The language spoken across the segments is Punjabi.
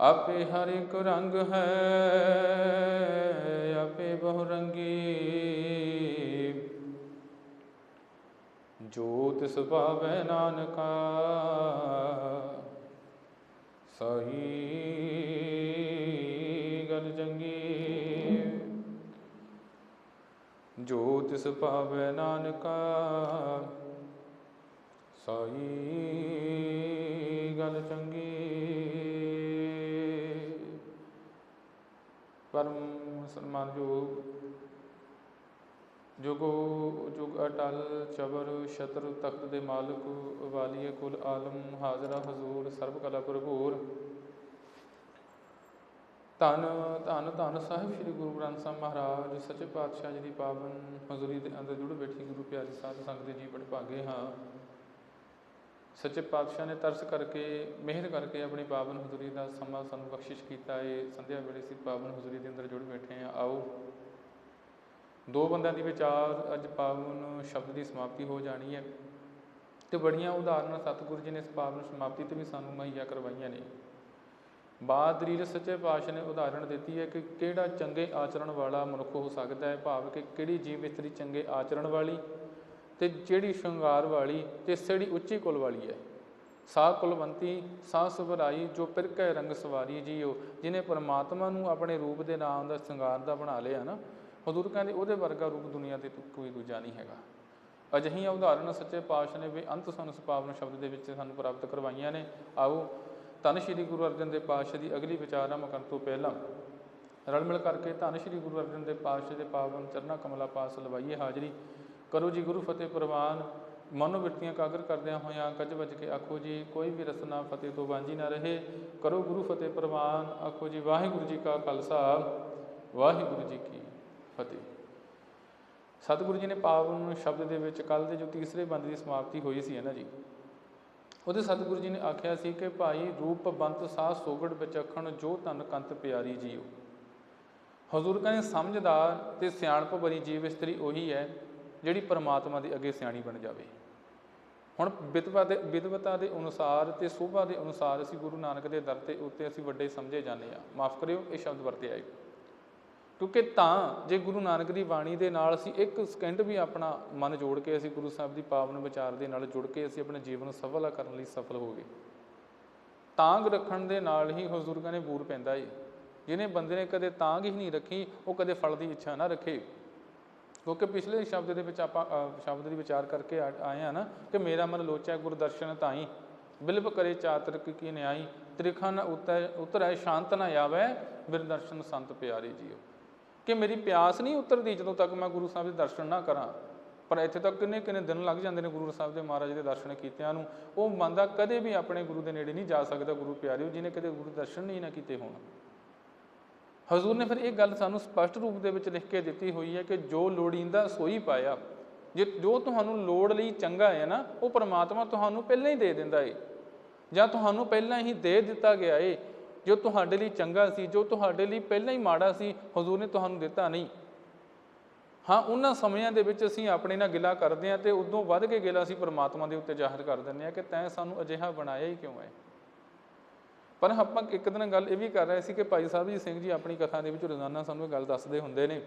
ਆਪੇ ਹਰ ਇੱਕ ਰੰਗ ਹੈ, ਆਪੇ ਬਹੁ ਰੰਗੀ ਜੋ ਤਿਸ ਨਾਨਕਾ, ਸਹੀ ਗਲ ਚੰਗੀ। ਜੋ ਤਿਸ ਨਾਨਕਾ, ਸਹੀ ਗਲ ਚੰਗੀ। ਪਰਮ ਸਨਮਾਨਯੋਗ ਜੁਗੋ ਜੁਗ ਅਟਲ ਚਬਰ ਛਤਰ ਤਖਤ ਦੇ ਮਾਲਕ ਵਾਲੀਏ ਕੁਲ ਆਲਮ ਹਾਜ਼ਰਾ ਹਜ਼ੂਰ ਸਰਬ ਕਲਾ ਭਰਪੂਰ। ਧੰਨ ਧੰਨ ਧੰਨ ਸਾਹਿਬ ਸ੍ਰੀ ਗੁਰੂ ਗ੍ਰੰਥ ਸਾਹਿਬ ਮਹਾਰਾਜ, ਸੱਚੇ ਪਾਤਸ਼ਾਹ ਜੀ ਦੀ ਪਾਵਨ ਹਜ਼ੂਰੀ ਦੇ ਅੰਦਰ ਜੁੜ ਬੈਠੀ ਗੁਰੂ ਪਿਆਰੀ ਸਾਧ ਸੰਗਤ ਦੇ ਜੀ ਬੜ ਭਾਗੇ ਹਾਂ। ਸੱਚੇ ਪਾਤਸ਼ਾਹ ਨੇ ਤਰਸ ਕਰਕੇ, ਮਿਹਰ ਕਰਕੇ ਆਪਣੀ ਪਾਵਨ ਹਜ਼ੂਰੀ ਦਾ ਸਮਾਂ ਸਾਨੂੰ ਬਖਸ਼ਿਸ਼ ਕੀਤਾ। ਏ ਸੰਧਿਆ ਵੇਲੇ ਸੀ ਪਾਵਨ ਹਜ਼ੂਰੀ ਦੇ ਅੰਦਰ ਜੁੜ ਬੈਠੇ ਆ ਆਓ। ਦੋ ਬੰਦਿਆਂ ਦੀ ਵਿਚਾਰ ਅੱਜ ਪਾਵਨ ਸ਼ਬਦ ਦੀ ਸਮਾਪਤੀ ਹੋ ਜਾਣੀ ਹੈ ਤੇ ਬੜੀਆਂ ਉਦਾਹਰਨਾਂ ਸਤਿਗੁਰੂ ਜੀ ਨੇ ਇਸ ਪਾਵਨ ਸਮਾਪਤੀ ਤੇ ਵੀ ਸਾਨੂੰ ਮੁਹੱਈਆ ਕਰਵਾਈਆਂ ਨੇ। ਬਾਦਰੀਲ ਸੱਚੇ ਪਾਤਸ਼ਾਹ ਨੇ ਉਦਾਹਰਣ ਦਿੱਤੀ ਹੈ ਕਿ ਕਿਹੜਾ ਚੰਗੇ ਆਚਰਣ ਵਾਲਾ ਮਨੁੱਖ ਹੋ ਸਕਦਾ ਹੈ? ਭਾਵ ਕਿ ਕਿਹੜੀ ਜੀਵ ਇਸਤਰੀ ਚੰਗੇ ਆਚਰਣ ਵਾਲੀ ਤੇ ਜਿਹੜੀ ਸ਼ਿੰਗਾਰ ਵਾਲੀ ਤੇ ਸੜੀ ਉੱਚੀ ਕੁਲ ਵਾਲੀ ਹੈ। ਸਾ ਕੁਲਵੰਤੀ ਸਾ ਸੁਭਰਾਈ, ਜੋ ਪਿਰਕੈ ਰੰਗ ਸਵਾਰੀ ਜੀਓ, ਜਿਨੇ ਪਰਮਾਤਮਾ ਨੂੰ ਆਪਣੇ ਰੂਪ ਦੇ ਨਾਮ ਦਾ ਸ਼ਿੰਗਾਰ ਦਾ ਬਣਾ ਲਿਆ ਨਾ, ਹਜ਼ੂਰ ਕਹਿੰਦੇ ਉਹਦੇ ਵਰਗਾ ਰੂਪ ਦੁਨੀਆ ਤੇ ਕੋਈ ਦੂਜਾ ਨਹੀਂ ਹੈਗਾ। ਅਜਿਹੀਆਂ ਉਦਾਹਰਨਾਂ ਸੱਚੇ ਪਾਤਸ਼ਾਹ ਨੇ ਵੀ ਅੰਤ ਸਾਨੂੰ ਸੁਪਾਵਨ ਸ਼ਬਦ ਦੇ ਵਿੱਚ ਸਾਨੂੰ ਪ੍ਰਾਪਤ ਕਰਵਾਈਆਂ ਨੇ। ਆਓ, ਧੰਨ ਸ਼੍ਰੀ ਗੁਰੂ ਅਰਜਨ ਦੇਵ ਪਾਤਸ਼ਾਹ ਦੀ ਅਗਲੀ ਵਿਚਾਰਾਂ ਕਰਨ ਤੋਂ ਪਹਿਲਾਂ ਰਲ ਮਿਲ ਕਰਕੇ ਧੰਨ ਸ਼੍ਰੀ ਗੁਰੂ ਅਰਜਨ ਦੇਵ ਪਾਤਸ਼ਾਹ ਦੇ ਪਾਵਨ ਚਰਨਾ ਕਮਲਾ ਪਾਸ ਲਵਾਈਏ ਹਾਜ਼ਰੀ। ਕਰੋ ਜੀ ਗੁਰੂ ਫਤਿਹ ਪ੍ਰਵਾਨ, ਮਨੋ ਬਿਰਤੀਆਂ ਕਾਗਰ ਕਰਦਿਆਂ ਹੋਇਆਂ ਕੱਜ ਵੱਜ ਕੇ ਆਖੋ ਜੀ, ਕੋਈ ਵੀ ਰਸਨਾ ਫਤਿਹ ਤੋਂ ਵਾਂਝੀ ਨਾ ਰਹੇ। ਕਰੋ ਗੁਰੂ ਫਤਿਹ ਪ੍ਰਵਾਨ, ਆਖੋ ਜੀ, ਵਾਹਿਗੁਰੂ ਜੀ ਕਾ ਖਾਲਸਾ, ਵਾਹਿਗੁਰੂ ਜੀ ਕੀ ਫਤਿਹ। ਸਤਿਗੁਰੂ ਜੀ ਨੇ ਪਾਵਨ ਸ਼ਬਦ ਦੇ ਵਿੱਚ ਕੱਲ ਦੇ ਜੋ ਤੀਸਰੇ ਬੰਦ ਦੀ ਸਮਾਪਤੀ ਹੋਈ ਸੀ ਹੈ ਨਾ ਜੀ, ਉਹਦੇ ਸਤਿਗੁਰੂ ਜੀ ਨੇ ਆਖਿਆ ਸੀ ਕਿ ਭਾਈ ਰੂਪ ਬੰਤ ਸਾਹ ਸੋਗੜ ਵਿੱਚ ਵਿਚਖਣ ਜੋ ਧਨ ਕੰਤ ਪਿਆਰੀ ਜੀਓ ਹਜ਼ੂਰ ਕਹਿੰਦੇ, ਸਮਝਦਾਰ ਤੇ ਸਿਆਣਪ ਭਰੀ ਜੀਵ ਇਸਤਰੀ ਉਹੀ ਹੈ। ਜਿਹੜੀ ਪਰਮਾਤਮਾ ਦੇ ਅੱਗੇ ਸਿਆਣੀ ਬਣ ਜਾਵੇ। ਹੁਣ ਵਿਦਵਾ ਦੇ ਵਿਦਵਤਾ ਦੇ ਅਨੁਸਾਰ ਤੇ ਸੋਭਾ ਦੇ ਅਨੁਸਾਰ ਅਸੀਂ ਗੁਰੂ ਨਾਨਕ ਦੇ ਦਰ ਤੇ ਉੱਤੇ ਅਸੀਂ ਵੱਡੇ ਸਮਝੇ ਜਾਂਦੇ ਆ ਮਾਫ ਕਰਿਓ, ਇਹ ਸ਼ਬਦ ਵਰਤਿਆ ਹੈ। ਕਿਉਂਕਿ ਤਾਂ ਜੇ ਗੁਰੂ ਨਾਨਕ ਦੀ ਬਾਣੀ ਦੇ ਨਾਲ ਅਸੀਂ ਇੱਕ ਸਕਿੰਟ ਵੀ ਆਪਣਾ ਮਨ ਜੋੜ ਕੇ ਅਸੀਂ ਗੁਰੂ ਸਾਹਿਬ ਦੀ ਪਾਵਨ ਵਿਚਾਰ ਦੇ ਨਾਲ ਜੁੜ ਕੇ ਅਸੀਂ ਆਪਣੇ ਜੀਵਨ ਨੂੰ ਸਫਲ ਕਰਨ ਲਈ ਸਫਲ ਹੋ ਗਏ ਤਾਂਗ ਰੱਖਣ ਦੇ ਨਾਲ ਹੀ ਹਜ਼ੂਰ ਨੇ ਬੂਰ ਪੈਂਦਾ ਏ। ਜਿਹਨੇ ਬੰਦੇ ਨੇ ਕਦੇ ਤਾਂਗ ਹੀ ਨਹੀਂ ਰੱਖੀ, ਉਹ ਕਦੇ ਫਲ ਦੀ ਇੱਛਾ ਨਾ ਰੱਖੇ। ਕਿਉਂਕਿ ਪਿਛਲੇ ਸ਼ਬਦ ਦੇ ਵਿੱਚ ਆਪਾਂ ਸ਼ਬਦ ਦੀ ਵਿਚਾਰ ਕਰਕੇ ਆ- ਆਏ ਆ ਨਾ ਕਿ ਮੇਰਾ ਮਨ ਲੋਚੈ ਗੁਰਦਰਸ਼ਨ ਤਾਈ, ਬਿਲਬ ਕਰੇ ਚਾਤਰ ਕੀ ਨਿਆਈ ਤ੍ਰਿਖਾ ਨ ਉਤੈ, ਉਤਰੈ ਸ਼ਾਂਤ ਨ ਆਵੈ, ਬਿਰ ਦਰਸ਼ਨ ਸੰਤ ਪਿਆਰੇ ਜੀਓ। ਕਿ ਮੇਰੀ ਪਿਆਸ ਨਹੀਂ ਉਤਰਦੀ ਜਦੋਂ ਤੱਕ ਮੈਂ ਗੁਰੂ ਸਾਹਿਬ ਦੇ ਦਰਸ਼ਨ ਨਾ ਕਰਾਂ। ਪਰ ਇੱਥੇ ਤੱਕ ਕਿੰਨੇ ਕਿੰਨੇ ਦਿਨ ਲੱਗ ਜਾਂਦੇ ਨੇ ਗੁਰੂ ਸਾਹਿਬ ਦੇ ਮਹਾਰਾਜ ਦੇ ਦਰਸ਼ਨ ਕੀਤਿਆਂ ਨੂੰ। ਉਹ ਮੰਨਦਾ ਕਦੇ ਵੀ ਆਪਣੇ ਗੁਰੂ ਦੇ ਨੇੜੇ ਨਹੀਂ ਜਾ ਸਕਦਾ ਗੁਰੂ ਪਿਆਰਿਓ, ਜਿਹਨੇ ਕਦੇ ਗੁਰੂ ਦਰਸ਼ਨ ਨਹੀਂ ਨਾ ਕੀਤੇ ਹੋਣ। ਹਜ਼ੂਰ ਨੇ ਫਿਰ ਇਹ ਗੱਲ ਸਾਨੂੰ ਸਪਸ਼ਟ ਰੂਪ ਦੇ ਵਿੱਚ ਲਿਖ ਕੇ ਦਿੱਤੀ ਹੋਈ ਹੈ ਕਿ ਜੋ ਲੋੜੀਂਦਾ ਸੋਈ ਪਾਇਆ, ਜੇ ਜੋ ਤੁਹਾਨੂੰ ਲੋੜ ਲਈ ਚੰਗਾ ਹੈ ਨਾ, ਉਹ ਪਰਮਾਤਮਾ ਤੁਹਾਨੂੰ ਪਹਿਲਾਂ ਹੀ ਦੇ ਦਿੰਦਾ ਏ। ਜਾਂ ਤੁਹਾਨੂੰ ਪਹਿਲਾਂ ਹੀ ਦੇ ਦਿੱਤਾ ਗਿਆ ਏ, ਜੋ ਤੁਹਾਡੇ ਲਈ ਚੰਗਾ ਸੀ, ਜੋ ਤੁਹਾਡੇ ਲਈ ਪਹਿਲਾਂ ਹੀ ਮਾੜਾ ਸੀ, ਹਜ਼ੂਰ ਨੇ ਤੁਹਾਨੂੰ ਦਿੱਤਾ ਨਹੀਂ। ਹਾਂ, ਉਹਨਾਂ ਸਮਿਆਂ ਦੇ ਵਿੱਚ ਅਸੀਂ ਆਪਣੇ ਨਾਲ ਗਿਲਾ ਕਰਦੇ ਹਾਂ ਤੇ ਉਦੋਂ ਵੱਧ ਕੇ ਗਿਲਾ ਅਸੀਂ ਪਰਮਾਤਮਾ ਦੇ ਉੱਤੇ ਜ਼ਾਹਰ ਕਰ ਦਿੰਦੇ ਹਾਂ ਕਿ ਤੈਂ ਸਾਨੂੰ ਅਜਿਹਾ ਬਣਾਇਆ ਹੀ ਕਿਉਂ ਹੈ। ਪਰ ਆਪਾਂ ਇੱਕ ਦਿਨ ਗੱਲ ਇਹ ਵੀ ਕਰ ਰਹੇ ਸੀ ਕਿ ਭਾਈ ਸਾਹਿਬ ਜੀ ਸਿੰਘ ਜੀ ਆਪਣੀ ਕਥਾ ਦੇ ਵਿੱਚ ਰੋਜ਼ਾਨਾ ਸਾਨੂੰ ਇਹ ਗੱਲ ਦੱਸਦੇ ਹੁੰਦੇ ਨੇ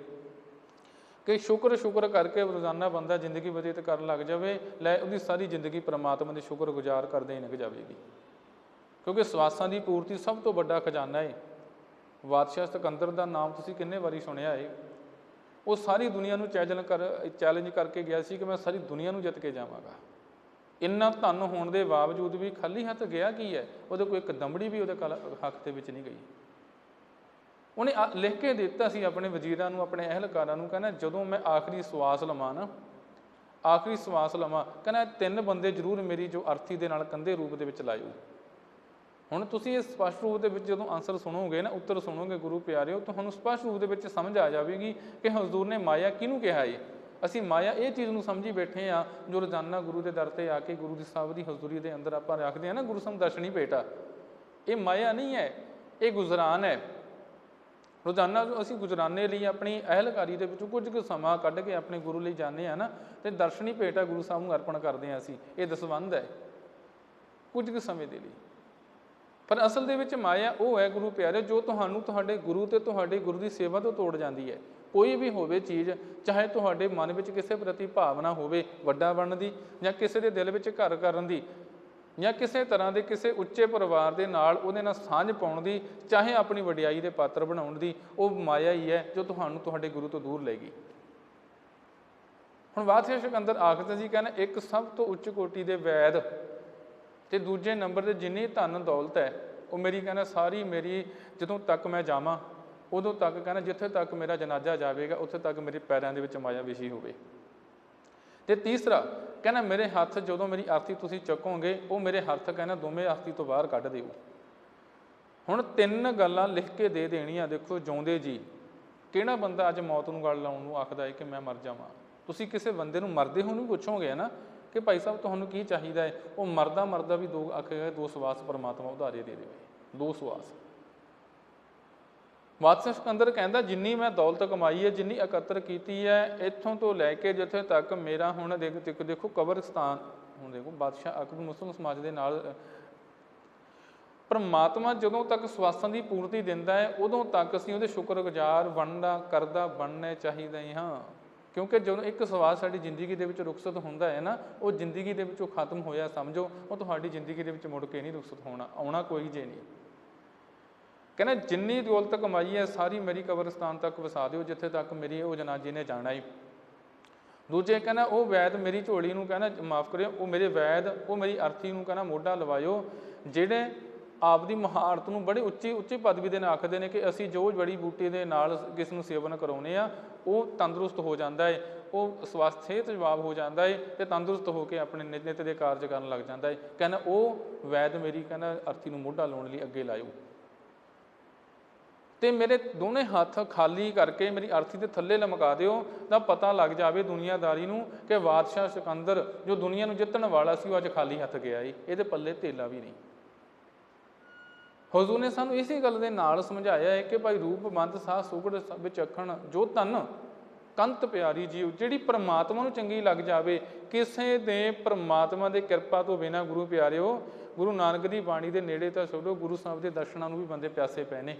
ਕਿ ਸ਼ੁਕਰ ਸ਼ੁਕਰ ਕਰਕੇ ਰੋਜ਼ਾਨਾ ਬੰਦਾ ਜ਼ਿੰਦਗੀ ਬਤੀਤ ਕਰਨ ਲੱਗ ਜਾਵੇ, ਲੈ ਉਹਦੀ ਸਾਰੀ ਜ਼ਿੰਦਗੀ ਪ੍ਰਮਾਤਮਾ ਦੇ ਸ਼ੁਕਰਗੁਜ਼ਾਰ ਕਰਦੇ ਹੀ ਨਿਕ ਜਾਵੇਗੀ। ਕਿਉਂਕਿ ਸਵਾਸਾਂ ਦੀ ਪੂਰਤੀ ਸਭ ਤੋਂ ਵੱਡਾ ਖਜ਼ਾਨਾ ਹੈ ਬਾਦਸ਼ਾਹ ਸਿਕੰਦਰ ਦਾ ਨਾਮ ਤੁਸੀਂ ਕਿੰਨੇ ਵਾਰੀ ਸੁਣਿਆ ਹੈ ਉਹ ਸਾਰੀ ਦੁਨੀਆ ਨੂੰ ਚੈਲੰਜ ਕਰ, ਚੈਲੰਜ ਕਰਕੇ ਗਿਆ ਸੀ ਕਿ ਮੈਂ ਸਾਰੀ ਦੁਨੀਆ ਨੂੰ ਜਿੱਤ ਕੇ ਜਾਵਾਂਗਾ। ਇੰਨਾ ਧਨ ਹੋਣ ਦੇ ਬਾਵਜੂਦ ਵੀ ਖਾਲੀ ਹੱਥ ਗਿਆ ਕੀ ਹੈ? ਉਹਦੇ ਕੋਈ ਇੱਕ ਦਮੜੀ ਵੀ ਉਹਦੇ ਕਲ- ਹੱਕ ਦੇ ਵਿੱਚ ਨਹੀਂ ਗਈ। ਉਹਨੇ ਆ- ਲਿਖ ਕੇ ਦਿੱਤਾ ਸੀ ਆਪਣੇ ਵਜ਼ੀਰਾਂ ਨੂੰ, ਆਪਣੇ ਅਹਿਲਕਾਰਾਂ ਨੂੰ, ਕਹਿੰਦਾ ਜਦੋਂ ਮੈਂ ਆਖਰੀ ਸਵਾਸ ਲਵਾਂ ਨਾ, ਆਖਰੀ ਸਵਾਸ ਲਵਾਂ, ਕਹਿੰਦਾ ਤਿੰਨ ਬੰਦੇ ਜ਼ਰੂਰ ਮੇਰੀ ਜੋ ਅਰਥੀ ਦੇ ਨਾਲ ਕੰਧੇ ਰੂਪ ਦੇ ਵਿੱਚ ਲਾਇਓ। ਹੁਣ ਤੁਸੀਂ ਇਹ ਸਪਸ਼ਟ ਰੂਪ ਦੇ ਵਿੱਚ ਜਦੋਂ ਆਨਸਰ ਸੁਣੋਗੇ ਨਾ, ਉੱਤਰ ਸੁਣੋਗੇ, ਗੁਰੂ ਪਿਆਰਿਓ, ਤੁਹਾਨੂੰ ਸਪਸ਼ਟ ਰੂਪ ਦੇ ਵਿੱਚ ਸਮਝ ਆ ਜਾਵੇਗੀ ਕਿ ਹਜ਼ੂਰ ਨੇ ਮਾਇਆ ਕਿਹਨੂੰ ਕਿਹਾ ਏ? ਅਸੀਂ ਮਾਇਆ ਇਹ ਚੀਜ਼ ਨੂੰ ਸਮਝੀ ਬੈਠੇ ਆ ਜੋ ਰੋਜ਼ਾਨਾ ਗੁਰੂ ਦੇ ਦਰ ਤੇ ਆ ਕੇ ਗੁਰੂ ਦੀ ਸਾਹਿਬ ਦੀ ਹਜ਼ੂਰੀ ਦੇ ਅੰਦਰ ਆਪਾਂ ਰੱਖਦੇ ਆ ਨਾ, ਗੁਰੂ ਸਮ ਦਰਸ਼ਨੀ ਭੇਟਾ। ਇਹ ਮਾਇਆ ਨਹੀਂ ਹੈ, ਇਹ ਗੁਜ਼ਰਾਨ ਹੈ। ਰੋਜ਼ਾਨਾ ਜੋ ਅਸੀਂ ਗੁਜ਼ਰਾਨੇ ਲਈ ਆਪਣੀ ਅਹਿਲਕਾਰੀ ਦੇ ਵਿੱਚੋਂ ਕੁਝ ਕੁ ਸਮਾਂ ਕੱਢ ਕੇ ਆਪਣੇ ਗੁਰੂ ਲਈ ਜਾਂਦੇ ਆ ਨਾ, ਤੇ ਦਰਸ਼ਨੀ ਭੇਟਾ ਗੁਰੂ ਸਾਹਿਬ ਨੂੰ ਅਰਪਣ ਕਰਦੇ ਆ ਅਸੀਂ। ਇਹ ਦਸਵੰਧ ਹੈ, ਕੁਝ ਕੁ ਸਮੇਂ ਦੇ ਲਈ। ਪਰ ਅਸਲ ਦੇ ਵਿੱਚ ਮਾਇਆ ਉਹ ਹੈ, ਗੁਰੂ ਪਿਆਰੇ, ਜੋ ਤੁਹਾਨੂੰ, ਤੁਹਾਡੇ ਗੁਰੂ ਤੇ ਤੁਹਾਡੇ ਗੁਰੂ ਦੀ ਸੇਵਾ ਤੋਂ ਤੋੜ ਜਾਂਦੀ ਹੈ। ਕੋਈ ਵੀ ਹੋਵੇ ਚੀਜ਼, ਚਾਹੇ ਤੁਹਾਡੇ ਮਨ ਵਿੱਚ ਕਿਸੇ ਪ੍ਰਤੀ ਭਾਵਨਾ ਹੋਵੇ ਵੱਡਾ ਬਣਨ ਦੀ ਜਾਂ ਕਿਸੇ ਦੇ ਦਿਲ ਵਿੱਚ ਘਰ ਕਰਨ ਦੀ ਜਾਂ ਕਿਸੇ ਤਰ੍ਹਾਂ ਦੇ ਕਿਸੇ ਉੱਚੇ ਪਰਿਵਾਰ ਦੇ ਨਾਲ ਉਹਦੇ ਨਾਲ ਸਾਂਝ ਪਾਉਣ ਦੀ, ਚਾਹੇ ਆਪਣੀ ਵਡਿਆਈ ਦੇ ਪਾਤਰ ਬਣਾਉਣ ਦੀ, ਉਹ ਮਾਇਆ ਹੀ ਹੈ ਜੋ ਤੁਹਾਨੂੰ ਤੁਹਾਡੇ ਗੁਰੂ ਤੋਂ ਦੂਰ ਲੈ ਗਈ। ਹੁਣ ਬਾਦਸ਼ਾਹ ਸਿਕੰਦਰ ਆਖਦੇ ਜੀ ਕਹਿੰਦਾ ਇੱਕ ਸਭ ਤੋਂ ਉੱਚ ਕੋਟੀ ਦੇ ਵੈਦ ਤੇ ਦੂਜੇ ਨੰਬਰ ਤੇ ਜਿੰਨੀ ਧਨ ਦੌਲਤ ਹੈ, ਉਹ ਮੇਰੀ ਕਹਿੰਦਾ, ਸਾਰੀ ਮੇਰੀ ਜਦੋਂ ਤੱਕ ਮੈਂ ਜਾਵਾਂ ਉਦੋਂ ਤੱਕ ਕਹਿੰਦਾ ਜਿੱਥੇ ਤੱਕ ਮੇਰਾ ਜਨਾਜ਼ਾ ਜਾਵੇਗਾ, ਉੱਥੇ ਤੱਕ ਮੇਰੇ ਪੈਰਾਂ ਦੇ ਵਿੱਚ ਮਾਇਆ ਵਿਸ਼ੀ ਹੋਵੇ। ਤੇ ਤੀਸਰਾ, ਕਹਿੰਦਾ ਮੇਰੇ ਹੱਥ ਜਦੋਂ ਮੇਰੀ ਆਰਤੀ ਤੁਸੀਂ ਚੱਕੋਗੇ, ਉਹ ਮੇਰੇ ਹੱਥ ਕਹਿੰਦਾ ਦੋਵੇਂ ਆਰਤੀ ਤੋਂ ਬਾਹਰ ਕੱਢ ਦਿਓ ਹੁਣ ਤਿੰਨ ਗੱਲਾਂ ਲਿਖ ਕੇ ਦੇ ਦੇਣੀਆਂ, ਦੇਖੋ ਜਿਉਂਦੇ ਜੀ। ਕਿਹੜਾ ਬੰਦਾ ਅੱਜ ਮੌਤ ਨੂੰ ਗੱਲ ਲਾਉਣ ਨੂੰ ਆਖਦਾ ਹੈ ਕਿ ਮੈਂ ਮਰ ਜਾਵਾਂ? ਤੁਸੀਂ ਕਿਸੇ ਬੰਦੇ ਨੂੰ ਮਰਦੇ ਹੋ ਨੂੰ ਪੁੱਛੋਗੇ ਨਾ ਕਿ ਭਾਈ ਸਾਹਿਬ ਤੁਹਾਨੂੰ ਕੀ ਚਾਹੀਦਾ ਹੈ ਉਹ ਮਰਦਾ ਮਰਦਾ ਵੀ ਦੋ, ਆਖੇਗਾ ਦੋ ਸਵਾਸ ਪਰਮਾਤਮਾ ਉਧਾਰੇ ਦੇ ਦੇਵੇ। ਦੋ ਸਵਾਸ। ਵਾਤਸਵ ਸਿਕੰਦਰ ਕਹਿੰਦਾ, ਜਿੰਨੀ ਮੈਂ ਦੌਲਤ ਕਮਾਈ ਹੈ, ਜਿੰਨੀ ਇਕੱਤਰ ਕੀਤੀ ਹੈ, ਇੱਥੋਂ ਤੋਂ ਲੈ ਕੇ ਜਿੱਥੇ ਤੱਕ ਮੇਰਾ ਹੁਣ ਦੇਖ, ਦੇਖੋ ਦੇਖੋ ਕਬਰਸਤਾਨ, ਹੁਣ ਦੇਖੋ ਬਾਦਸ਼ਾਹ ਅਕਬਰ ਮੁਸਲਮ ਸਮਾਜ ਦੇ ਨਾਲ, ਪਰਮਾਤਮਾ ਜਦੋਂ ਤੱਕ ਸਵਾਸਾਂ ਦੀ ਪੂਰਤੀ ਦਿੰਦਾ ਹੈ, ਉਦੋਂ ਤੱਕ ਅਸੀਂ ਉਹਦੇ ਸ਼ੁਕਰਗੁਜ਼ਾਰ ਬਣਦਾ, ਕਰਦਾ ਬਣਨੇ ਚਾਹੀਦਾ ਹੀ ਹਾਂ। ਕਿਉਂਕਿ ਜਦੋਂ ਇੱਕ ਸਵਾਸ ਸਾਡੀ ਜ਼ਿੰਦਗੀ ਦੇ ਵਿੱਚ ਰੁਖਸਤ ਹੁੰਦਾ ਹੈ ਨਾ, ਉਹ ਜ਼ਿੰਦਗੀ ਦੇ ਵਿੱਚੋਂ ਖਤਮ ਹੋਇਆ ਸਮਝੋ, ਉਹ ਤੁਹਾਡੀ ਜ਼ਿੰਦਗੀ ਦੇ ਵਿੱਚ ਮੁੜ ਕੇ ਨਹੀਂ ਰੁਖਸਤ ਹੋਣਾ, ਆਉਣਾ ਕੋਈ ਜੇ ਨਹੀਂ। ਕਹਿੰਦਾ ਜਿੰਨੀ ਦੌਲਤ ਕਮਾਈ ਹੈ, ਸਾਰੀ ਮੇਰੀ ਕਬਰਸਤਾਨ ਤੱਕ ਵਸਾ ਦਿਓ, ਜਿੱਥੇ ਤੱਕ ਮੇਰੀ ਉਹ ਜਨਾਜ਼ੇ ਨੇ ਜਾਣਾ ਹੈ ਦੂਜੇ ਕਹਿੰਦਾ ਉਹ ਵੈਦ ਮੇਰੀ ਝੋਲੀ ਨੂੰ ਕਹਿੰਦਾ ਮਾਫ ਕਰਿਓ, ਉਹ ਮੇਰੇ ਵੈਦ, ਉਹ ਮੇਰੀ ਅਰਥੀ ਨੂੰ ਕਹਿੰਦਾ ਮੋਢਾ ਲਵਾਇਓ, ਜਿਹੜੇ ਆਪਦੀ ਮਹਾਰਤ ਨੂੰ ਬੜੇ ਉੱਚੀ ਉੱਚੀ ਪਦਵੀ ਦੇ ਨਾਲ ਆਖਦੇ ਨੇ ਕਿ ਅਸੀਂ ਜੋ ਜੜੀ ਬੂਟੀ ਦੇ ਨਾਲ ਕਿਸ ਨੂੰ ਸੇਵਨ ਕਰਾਉਨੇ ਆ, ਉਹ ਤੰਦਰੁਸਤ ਹੋ ਜਾਂਦਾ ਹੈ ਉਹ ਸਵਸਥ ਸਿਹਤ ਜਵਾਬ ਹੋ ਜਾਂਦਾ ਏ ਤੇ ਤੰਦਰੁਸਤ ਹੋ ਕੇ ਆਪਣੇ ਨਿਤ ਨਿਤ ਦੇ ਕਾਰਜ ਕਰਨ ਲੱਗ ਜਾਂਦਾ ਏ। ਕਹਿੰਦਾ ਉਹ ਵੈਦ ਮੇਰੀ ਕਹਿੰਦਾ ਅਰਥੀ ਨੂੰ ਮੋਢਾ ਲਾਉਣ ਲਈ ਅੱਗੇ ਲਾਇਓ। ਤੇ ਮੇਰੇ ਦੋਨੇ ਹੱਥ ਖਾਲੀ ਕਰਕੇ ਮੇਰੀ ਅਰਥੀ ਦੇ ਥੱਲੇ ਲਮਕਾ ਦਿਓ ਤਾਂ ਪਤਾ ਲੱਗ ਜਾਵੇ ਦੁਨੀਆਦਾਰੀ ਨੂੰ ਕਿ ਬਾਦਸ਼ਾਹ ਸਿਕੰਦਰ ਜੋ ਦੁਨੀਆ ਨੂੰ ਜਿੱਤਣ ਵਾਲਾ ਸੀ ਉਹ ਅੱਜ ਖਾਲੀ ਹੱਥ ਗਿਆ ਏ ਇਹਦੇ ਪੱਲੇ ਧੇਲਾ ਵੀ ਨਹੀਂ। ਹਜ਼ੂਰ ਨੇ ਸਾਨੂੰ ਇਸੇ ਗੱਲ ਦੇ ਨਾਲ ਸਮਝਾਇਆ ਹੈ ਕਿ ਭਾਈ ਰੂਪਬੰਦ ਸਾਹ ਸੁਗੜ ਵਿੱਚ ਅਖਣ ਜੋ ਤਨ ਕੰਤ ਪਿਆਰੀ ਜੀਵ, ਜਿਹੜੀ ਪਰਮਾਤਮਾ ਨੂੰ ਚੰਗੀ ਲੱਗ ਜਾਵੇ, ਕਿਸੇ ਦੇ ਪਰਮਾਤਮਾ ਦੇ ਕਿਰਪਾ ਤੋਂ ਬਿਨਾ ਗੁਰੂ ਪਿਆਰਿਓ, ਗੁਰੂ ਨਾਨਕ ਦੀ ਬਾਣੀ ਦੇ ਨੇੜੇ ਤਾਂ ਛੋੜੋ ਗੁਰੂ ਸਾਹਿਬ ਦੇ ਦਰਸ਼ਨਾਂ ਨੂੰ ਵੀ ਬੰਦੇ ਪਿਆਸੇ ਪਏ ਨੇ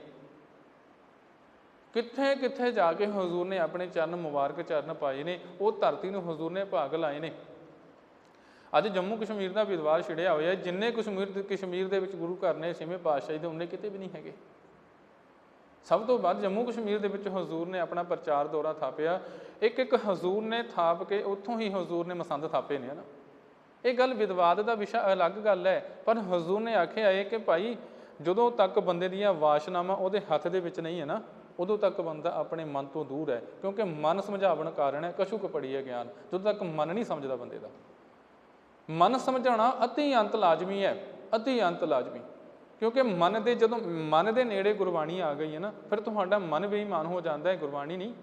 ਕਿੱਥੇ ਕਿੱਥੇ ਜਾ ਕੇ ਹਜ਼ੂਰ ਨੇ ਆਪਣੇ ਚਰਨ ਮੁਬਾਰਕ ਚਰਨ ਪਾਏ ਨੇ, ਉਹ ਧਰਤੀ ਨੂੰ ਹਜ਼ੂਰ ਨੇ ਭਾਗ ਲਾਏ ਨੇ। ਅੱਜ ਜੰਮੂ ਕਸ਼ਮੀਰ ਦਾ ਵਿਦਵਾਰ ਛਿੜਿਆ ਹੋਇਆ ਜਿੰਨੇ ਕਸ਼ਮੀਰ ਦੇ ਕਸ਼ਮੀਰ ਦੇ ਵਿੱਚ ਗੁਰੂ ਘਰ ਨੇ, ਛੇਵੇਂ ਪਾਤਸ਼ਾਹੀ ਦੇ, ਉਹਨੇ ਕਿਤੇ ਵੀ ਨਹੀਂ ਹੈਗੇ। ਸਭ ਤੋਂ ਵੱਧ ਜੰਮੂ ਕਸ਼ਮੀਰ ਦੇ ਵਿੱਚ ਹਜ਼ੂਰ ਨੇ ਆਪਣਾ ਪ੍ਰਚਾਰ ਦੌਰਾ ਥਾਪਿਆ। ਇੱਕ ਇੱਕ ਹਜ਼ੂਰ ਨੇ ਥਾਪ ਕੇ, ਉੱਥੋਂ ਹੀ ਹਜ਼ੂਰ ਨੇ ਮਸੰਦ ਥਾਪੇ ਨੇ, ਹਨਾ? ਇਹ ਗੱਲ ਵਿਦਵਾਦ ਦਾ ਵਿਸ਼ਾ, ਅਲੱਗ ਗੱਲ ਹੈ, ਪਰ ਹਜ਼ੂਰ ਨੇ ਆਖਿਆ ਹੈ ਕਿ ਭਾਈ, ਜਦੋਂ ਤੱਕ ਬੰਦੇ ਦੀਆਂ ਵਾਸ਼ਨਾਵਾਂ ਉਹਦੇ ਹੱਥ ਦੇ ਵਿੱਚ ਨਹੀਂ ਹੈ ਨਾ ਉਦੋਂ ਤੱਕ ਬੰਦਾ ਆਪਣੇ ਮਨ ਤੋਂ ਦੂਰ ਹੈ, ਕਿਉਂਕਿ ਮਨ ਸਮਝਾਵਣ ਕਾਰਨ ਹੈ ਕਸ਼ੂ ਕਪੜੀ ਹੈ ਗਿਆਨ। ਜਦੋਂ ਤੱਕ ਮਨ ਨਹੀਂ ਸਮਝਦਾ ਬੰਦੇ ਦਾ। ਮਨ ਸਮਝਾਉਣਾ ਅਤੀ ਅੰਤ ਲਾਜ਼ਮੀ ਹੈ, ਅਤੀ ਅੰਤ ਲਾਜ਼ਮੀ। ਕਿਉਂਕਿ ਮਨ ਦੇ ਜਦੋਂ ਮਨ ਦੇ ਨੇੜੇ ਗੁਰਬਾਣੀ ਆ ਗਈ ਹੈ ਨਾ, ਫਿਰ ਤੁਹਾਡਾ ਮਨ ਬੇਈਮਾਨ ਹੋ ਜਾਂਦਾ ਹੈ, ਗੁਰਬਾਣੀ ਨਹੀਂ।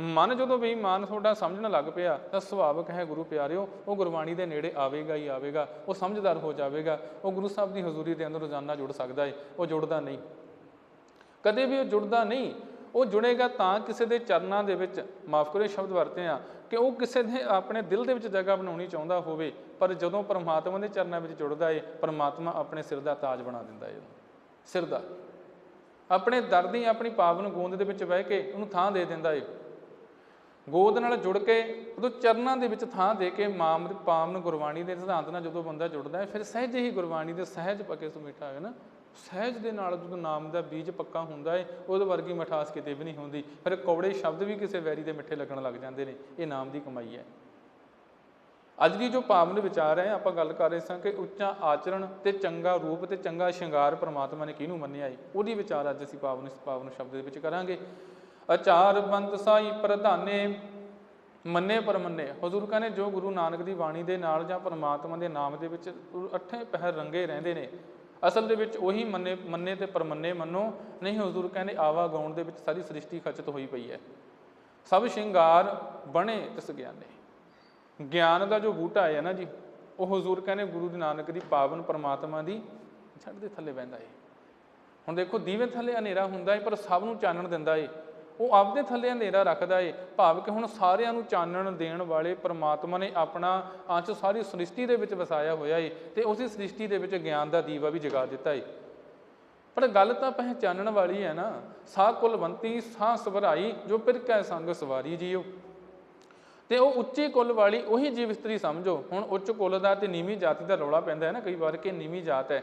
ਮਨ ਜਦੋਂ ਬੇਈਮਾਨ ਤੁਹਾਡਾ ਸਮਝਣ ਲੱਗ ਪਿਆ, ਤਾਂ ਸੁਭਾਵਕ ਹੈ, ਗੁਰੂ ਪਿਆਰਿਓ, ਉਹ ਗੁਰਬਾਣੀ ਦੇ ਨੇੜੇ ਆਵੇਗਾ ਹੀ ਆਵੇਗਾ, ਉਹ ਸਮਝਦਾਰ ਹੋ ਜਾਵੇਗਾ, ਉਹ ਗੁਰੂ ਸਾਹਿਬ ਦੀ ਹਜ਼ੂਰੀ ਦੇ ਅੰਦਰ ਰੋਜ਼ਾਨਾ ਜੁੜ ਸਕਦਾ ਹੈ, ਉਹ ਜੁੜਦਾ ਨਹੀਂ। ਕਦੇ ਵੀ ਉਹ ਜੁੜਦਾ ਨਹੀਂ। ਉਹ ਜੁੜੇਗਾ ਤਾਂ ਕਿਸੇ ਦੇ ਚਰਨਾਂ ਦੇ ਵਿੱਚ, ਮਾਫ ਕਰਿਓ ਸ਼ਬਦ ਵਰਤੇ ਆ, ਕਿ ਉਹ ਕਿਸੇ ਦੇ ਆਪਣੇ ਦਿਲ ਦੇ ਵਿੱਚ ਜਗ੍ਹਾ ਬਣਾਉਣੀ ਚਾਹੁੰਦਾ ਹੋਵੇ, ਪਰ ਜਦੋਂ ਪਰਮਾਤਮਾ ਦੇ ਚਰਨਾਂ ਵਿੱਚ ਜੁੜਦਾ ਏ, ਪਰਮਾਤਮਾ ਆਪਣੇ ਸਿਰ ਦਾ ਤਾਜ ਬਣਾ ਦਿੰਦਾ ਏ ਸਿਰ ਦਾ। ਆਪਣੇ ਦਰ ਦੀ ਆਪਣੀ ਪਾਵਨ ਗੋਂਦ ਦੇ ਵਿੱਚ ਬਹਿ ਕੇ ਉਹਨੂੰ ਥਾਂ ਦੇ ਦਿੰਦਾ ਏ। ਗੋਦ ਨਾਲ ਜੁੜ ਕੇ ਉਦੋਂ ਚਰਨਾਂ ਦੇ ਵਿੱਚ ਥਾਂ ਦੇ ਕੇ ਮਾਮ ਪਾਵਨ ਗੁਰਬਾਣੀ ਦੇ ਸਿਧਾਂਤ ਨਾਲ ਜਦੋਂ ਬੰਦਾ ਜੁੜਦਾ ਹੈ ਫਿਰ ਸਹਿਜ ਹੀ ਗੁਰਬਾਣੀ ਦੇ ਸਹਿਜ ਪਕੇ ਸੁਮੀਠਾ ਹੈ ਨਾ। ਸਹਿਜ ਦੇ ਨਾਲ ਜਦੋਂ ਨਾਮ ਦਾ ਬੀਜ ਪੱਕਾ ਹੁੰਦਾ ਹੈ ਉਹਦੇ ਵਰਗੀ ਮਿਠਾਸ ਕਿਤੇ ਵੀ ਨਹੀਂ ਹੁੰਦੀ। ਫਿਰ ਕੌੜੇ ਸ਼ਬਦ ਵੀ ਕਿਸੇ ਵੈਰੀ ਦੇ ਮਿੱਠੇ ਲੱਗਣ ਲੱਗ ਜਾਂਦੇ ਨੇ, ਇਹ ਨਾਮ ਦੀ ਕਮਾਈ ਹੈ। ਅੱਜ ਦੀ ਜੋ ਪਾਵਨ ਵਿਚਾਰ ਹੈ, ਆਪਾਂ ਗੱਲ ਕਰ ਰਹੇ ਸਾਂ ਕਿ ਉੱਚਾ ਆਚਰਣ ਤੇ ਚੰਗਾ ਰੂਪ ਤੇ ਚੰਗਾ ਸ਼ਿੰਗਾਰ ਪ੍ਰਮਾਤਮਾ ਨੇ ਕਿਹਨੂੰ ਮੰਨਿਆ ਹੈ ਉਹਦੀ ਵਿਚਾਰ ਅੱਜ ਅਸੀਂ ਪਾਵਨ, ਇਸ ਪਾਵਨ ਸ਼ਬਦ ਦੇ ਵਿੱਚ ਕਰਾਂਗੇ। ਅਚਾਰ ਬੰਦ ਸਾਈ ਪ੍ਰਧਾਨੇ, ਮੰਨੇ ਪਰ ਮੰਨੇ। ਹਜ਼ੂਰ ਕਹਿੰਦੇ, ਜੋ ਗੁਰੂ ਨਾਨਕ ਦੀ ਬਾਣੀ ਦੇ ਨਾਲ ਜਾਂ ਪਰਮਾਤਮਾ ਦੇ ਨਾਮ ਦੇ ਵਿੱਚ ਅੱਠੇ ਪਹਿਰ ਰੰਗੇ ਰਹਿੰਦੇ ਨੇ ਅਸਲ ਦੇ ਵਿੱਚ ਉਹੀ ਮੰਨੇ ਮੰਨੇ ਤੇ ਪਰਮੰਨੇ ਮੰਨੋ। ਨਹੀਂ ਹਜ਼ੂਰ ਕਹਿੰਦੇ ਆਵਾ ਗਾਉਣ ਦੇ ਵਿੱਚ ਸਾਰੀ ਸ੍ਰਿਸ਼ਟੀ ਖਚਤ ਹੋਈ ਪਈ ਹੈ। ਸਭ ਸ਼ਿੰਗਾਰ ਬਣੇ ਤਿਸ ਗਿਆਨੇ ਗਿਆਨ ਦਾ ਜੋ ਬੂਟਾ ਹੈ ਨਾ ਜੀ, ਉਹ ਹਜ਼ੂਰ ਕਹਿੰਦੇ ਗੁਰੂ ਦੀ ਨਾਨਕ ਦੀ ਪਾਵਨ ਪਰਮਾਤਮਾ ਦੀ ਛੱਡ ਦੇ ਥੱਲੇ ਬਹਿੰਦਾ ਏ। ਹੁਣ ਦੇਖੋ ਦੀਵੇ ਥੱਲੇ ਹਨੇਰਾ ਹੁੰਦਾ ਏ, ਪਰ ਸਭ ਨੂੰ ਚਾਨਣ ਦਿੰਦਾ ਏ। ਉਹ ਆਪਦੇ ਥੱਲੇ ਹਨੇਰਾ ਰੱਖਦਾ ਏ। ਭਾਵ ਕਿ ਹੁਣ ਸਾਰਿਆਂ ਨੂੰ ਚਾਨਣ ਦੇਣ ਵਾਲੇ ਪਰਮਾਤਮਾ ਨੇ ਆਪਣਾ ਅੰਸ਼ ਸਾਰੀ ਸ੍ਰਿਸ਼ਟੀ ਦੇ ਵਿੱਚ ਵਸਾਇਆ ਹੋਇਆ ਏ ਤੇ ਉਸੇ ਸ੍ਰਿਸ਼ਟੀ ਦੇ ਵਿੱਚ ਗਿਆਨ ਦਾ ਦੀਵਾ ਵੀ ਜਗਾ ਦਿੱਤਾ ਏ। ਪਰ ਗੱਲ ਤਾਂ ਪਹਿਚਾਨਣ ਵਾਲੀ ਹੈ ਨਾ। ਸਾ ਕੁਲਵੰਤੀ ਸਾ ਸਵਰਾਈ, ਜੋ ਫਿਰ ਕੈ ਸੰਗ ਸਵਾਰੀ ਜੀਓ। ਤੇ ਉਹ ਉੱਚੀ ਕੁੱਲ ਵਾਲੀ ਉਹੀ ਜੀਵ ਇਸਤਰੀ ਸਮਝੋ। ਹੁਣ ਉੱਚ ਕੁੱਲ ਦਾ ਤੇ ਨੀਵੀਂ ਜਾਤੀ ਦਾ ਰੌਲਾ ਪੈਂਦਾ ਹੈ ਨਾ ਕਈ ਵਾਰ ਕਿ ਨੀਵੀਂ ਜਾਤ ਹੈ।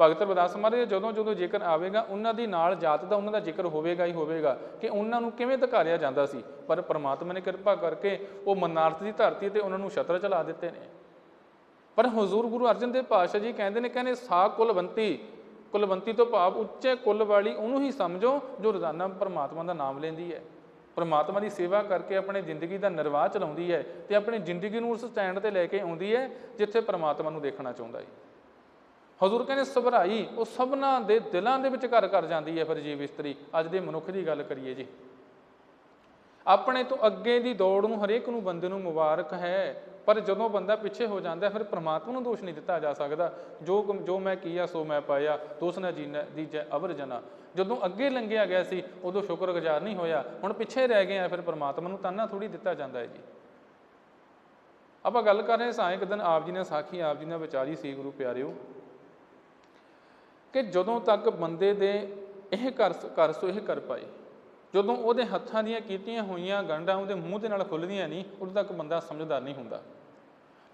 ਭਗਤ ਰਵਿਦਾਸ ਮਹਾਰਾਜ, ਜਦੋਂ ਜਦੋਂ ਜ਼ਿਕਰ ਆਵੇਗਾ, ਉਹਨਾਂ ਦੀ ਨਾਲ ਜਾਤ ਦਾ ਉਹਨਾਂ ਦਾ ਜ਼ਿਕਰ ਹੋਵੇਗਾ ਹੀ ਹੋਵੇਗਾ ਕਿ ਉਹਨਾਂ ਨੂੰ ਕਿਵੇਂ ਧਕਾਰਿਆ ਜਾਂਦਾ ਸੀ। ਪਰ ਪ੍ਰਮਾਤਮਾ ਨੇ ਕਿਰਪਾ ਕਰਕੇ ਉਹ ਮਨਾਰਥ ਦੀ ਧਰਤੀ ਤੇ ਉਹਨਾਂ ਨੂੰ ਛਤਰ ਚਲਾ ਦਿੱਤੇ ਨੇ। ਪਰ ਹਜ਼ੂਰ ਗੁਰੂ ਅਰਜਨ ਦੇਵ ਪਾਤਸ਼ਾਹ ਜੀ ਕਹਿੰਦੇ ਨੇ, ਕਹਿੰਦੇ, ਸਾ ਕੁਲਵੰਤੀ ਕੁਲਵੰਤੀ ਤੋਂ ਭਾਵ ਉੱਚੇ ਕੁੱਲ ਵਾਲੀ ਉਹਨੂੰ ਹੀ ਸਮਝੋ ਜੋ ਰੋਜ਼ਾਨਾ ਪਰਮਾਤਮਾ ਦਾ ਨਾਮ ਲੈਂਦੀ ਹੈ। ਪਰਮਾਤਮਾ ਦੀ ਸੇਵਾ ਕਰਕੇ ਆਪਣੇ ਜ਼ਿੰਦਗੀ ਦਾ ਨਿਰਵਾਹ ਚਲਾਉਂਦੀ ਹੈ ਤੇ ਆਪਣੀ ਜ਼ਿੰਦਗੀ ਨੂੰ ਉਸ ਸਟੈਂਡ ਤੇ ਲੈ ਕੇ ਆਉਂਦੀ ਹੈ ਜਿੱਥੇ ਪਰਮਾਤਮਾ ਨੂੰ ਦੇਖਣਾ ਚਾਹੁੰਦਾ ਹੈ। ਹਜ਼ੂਰ ਕਹਿੰਦੇ ਸਭਰਾਈ, ਉਹ ਸਭਨਾ ਦੇ ਦਿਲਾਂ ਦੇ ਵਿੱਚ ਘਰ ਕਰ ਜਾਂਦੀ ਹੈ ਫਿਰ ਜੀਵ ਇਸਤਰੀ। ਅੱਜ ਦੇ ਮਨੁੱਖ ਦੀ ਗੱਲ ਕਰੀਏ ਜੀ। ਆਪਣੇ ਤੋਂ ਅੱਗੇ ਦੀ ਦੌੜ ਨੂੰ ਹਰੇਕ ਨੂੰ ਬੰਦੇ ਨੂੰ ਮੁਬਾਰਕ ਹੈ, ਪਰ ਜਦੋਂ ਬੰਦਾ ਪਿੱਛੇ ਹੋ ਜਾਂਦਾ ਫਿਰ ਪ੍ਰਮਾਤਮਾ ਨੂੰ ਦੋਸ਼ ਨਹੀਂ ਦਿੱਤਾ ਜਾ ਸਕਦਾ। ਜੋ ਜੋ ਮੈਂ ਕੀਆ, ਸੋ ਮੈਂ ਪਾਇਆ, ਦੋਸ ਨਾ ਦੀ ਜੈ ਅਵਰ ਜਨਾ। ਜਦੋਂ ਅੱਗੇ ਲੰਘਿਆ ਗਿਆ ਸੀ, ਉਦੋਂ ਸ਼ੁਕਰਗੁਜ਼ਾਰ ਨਹੀਂ ਹੋਇਆ। ਹੁਣ ਪਿੱਛੇ ਰਹਿ ਗਏ ਆ, ਫਿਰ ਪ੍ਰਮਾਤਮਾ ਨੂੰ ਤਾਨਾ ਥੋੜੀ ਦਿੱਤਾ ਜਾਂਦਾ ਹੈ ਜੀ। ਆਪਾਂ ਗੱਲ ਕਰ ਰਹੇ ਸਾਂ ਇੱਕ ਦਿਨ ਆਪ ਜੀ ਨੇ ਸਾਖੀ, ਆਪ ਜੀ ਨੇ ਵਿਚਾਰੀ ਸੀ, ਗੁਰੂ ਪਿਆਰਿਓ। ਕਿ ਜਦੋਂ ਤੱਕ ਬੰਦੇ ਦੇ ਇਹ ਕਰ ਕਰ ਸੋ ਇਹ ਕਰ ਪਾਏ, ਜਦੋਂ ਉਹਦੇ ਹੱਥਾਂ ਦੀਆਂ ਕੀਤੀਆਂ ਹੋਈਆਂ ਗੰਢਾਂ ਉਹਦੇ ਮੂੰਹ ਦੇ ਨਾਲ ਖੁੱਲਦੀਆਂ ਨਹੀਂ, ਉਦੋਂ ਤੱਕ ਬੰਦਾ ਸਮਝਦਾਰ ਨਹੀਂ ਹੁੰਦਾ।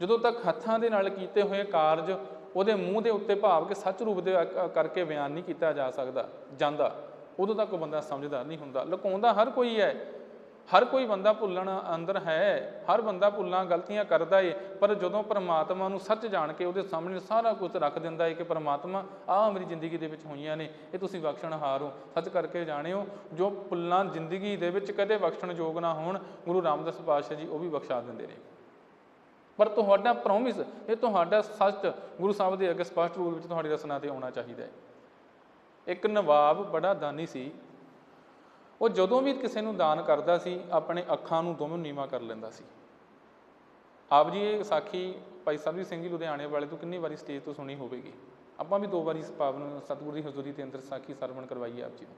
ਜਦੋਂ ਤੱਕ ਹੱਥਾਂ ਦੇ ਨਾਲ ਕੀਤੇ ਹੋਏ ਕਾਰਜ ਉਹਦੇ ਮੂੰਹ ਦੇ ਉੱਤੇ ਭਾਵ ਕਿ ਸੱਚ ਰੂਪ ਦੇ ਕਰਕੇ ਬਿਆਨ ਨਹੀਂ ਕੀਤਾ ਜਾ ਸਕਦਾ, ਜਾਂਦਾ, ਉਦੋਂ ਤੱਕ ਬੰਦਾ ਸਮਝਦਾਰ ਨਹੀਂ ਹੁੰਦਾ। ਲੁਕਾਉਂਦਾ ਹਰ ਕੋਈ ਹੈ ਹਰ ਕੋਈ ਬੰਦਾ ਭੁੱਲਣ ਅੰਦਰ ਹੈ, ਹਰ ਬੰਦਾ ਭੁੱਲਾਂ ਗਲਤੀਆਂ ਕਰਦਾ ਏ, ਪਰ ਜਦੋਂ ਪਰਮਾਤਮਾ ਨੂੰ ਸੱਚ ਜਾਣ ਕੇ ਉਹਦੇ ਸਾਹਮਣੇ ਸਾਰਾ ਕੁਝ ਰੱਖ ਦਿੰਦਾ ਏ ਕਿ ਪਰਮਾਤਮਾ ਆਹ ਮੇਰੀ ਜ਼ਿੰਦਗੀ ਦੇ ਵਿੱਚ ਹੋਈਆਂ ਨੇ, ਇਹ ਤੁਸੀਂ ਬਖਸ਼ਣਹਾਰ ਹੋ। ਸੱਚ ਕਰਕੇ ਜਾਣਿਓ, ਜੋ ਭੁੱਲਾਂ ਜ਼ਿੰਦਗੀ ਦੇ ਵਿੱਚ ਕਦੇ ਬਖਸ਼ਣ ਯੋਗ ਨਾ ਹੋਣ, ਗੁਰੂ ਰਾਮਦਾਸ ਪਾਤਸ਼ਾਹ ਜੀ ਉਹ ਵੀ ਬਖਸ਼ਾ ਦਿੰਦੇ ਨੇ। ਪਰ ਤੁਹਾਡਾ ਪ੍ਰੋਮਿਸ ਇਹ ਤੁਹਾਡਾ ਸੱਚ ਗੁਰੂ ਸਾਹਿਬ ਦੇ ਅੱਗੇ ਸਪਸ਼ਟ ਰੂਪ ਵਿੱਚ ਤੁਹਾਡੀ ਰਸਨਾ ਤੇ ਆਉਣਾ ਚਾਹੀਦਾ ਹੈ ਇੱਕ ਨਵਾਬ ਬੜਾ ਦਾਨੀ ਸੀ ਉਹ ਜਦੋਂ ਵੀ ਕਿਸੇ ਨੂੰ ਦਾਨ ਕਰਦਾ ਸੀ, ਆਪਣੇ ਅੱਖਾਂ ਨੂੰ ਦੋਵੇਂ ਨੀਵਾ ਕਰ ਲੈਂਦਾ ਸੀ। ਆਪ ਜੀ, ਇਹ ਸਾਖੀ ਭਾਈ ਸਾਹਿਬ ਸਿੰਘ ਜੀ ਲੁਧਿਆਣੇ ਵਾਲੇ ਤੋਂ ਕਿੰਨੀ ਵਾਰੀ ਸਟੇਜ ਤੋਂ ਸੁਣੀ ਹੋਵੇਗੀ। ਆਪਾਂ ਵੀ ਦੋ ਵਾਰੀ ਇਸ ਪਾਵਨ ਸਤਿਗੁਰੂ ਦੀ ਹਜ਼ੂਰੀ ਦੇ ਅੰਦਰ ਸਾਖੀ ਸਰਵਣ ਕਰਵਾਈ ਆਪ ਜੀ ਨੂੰ।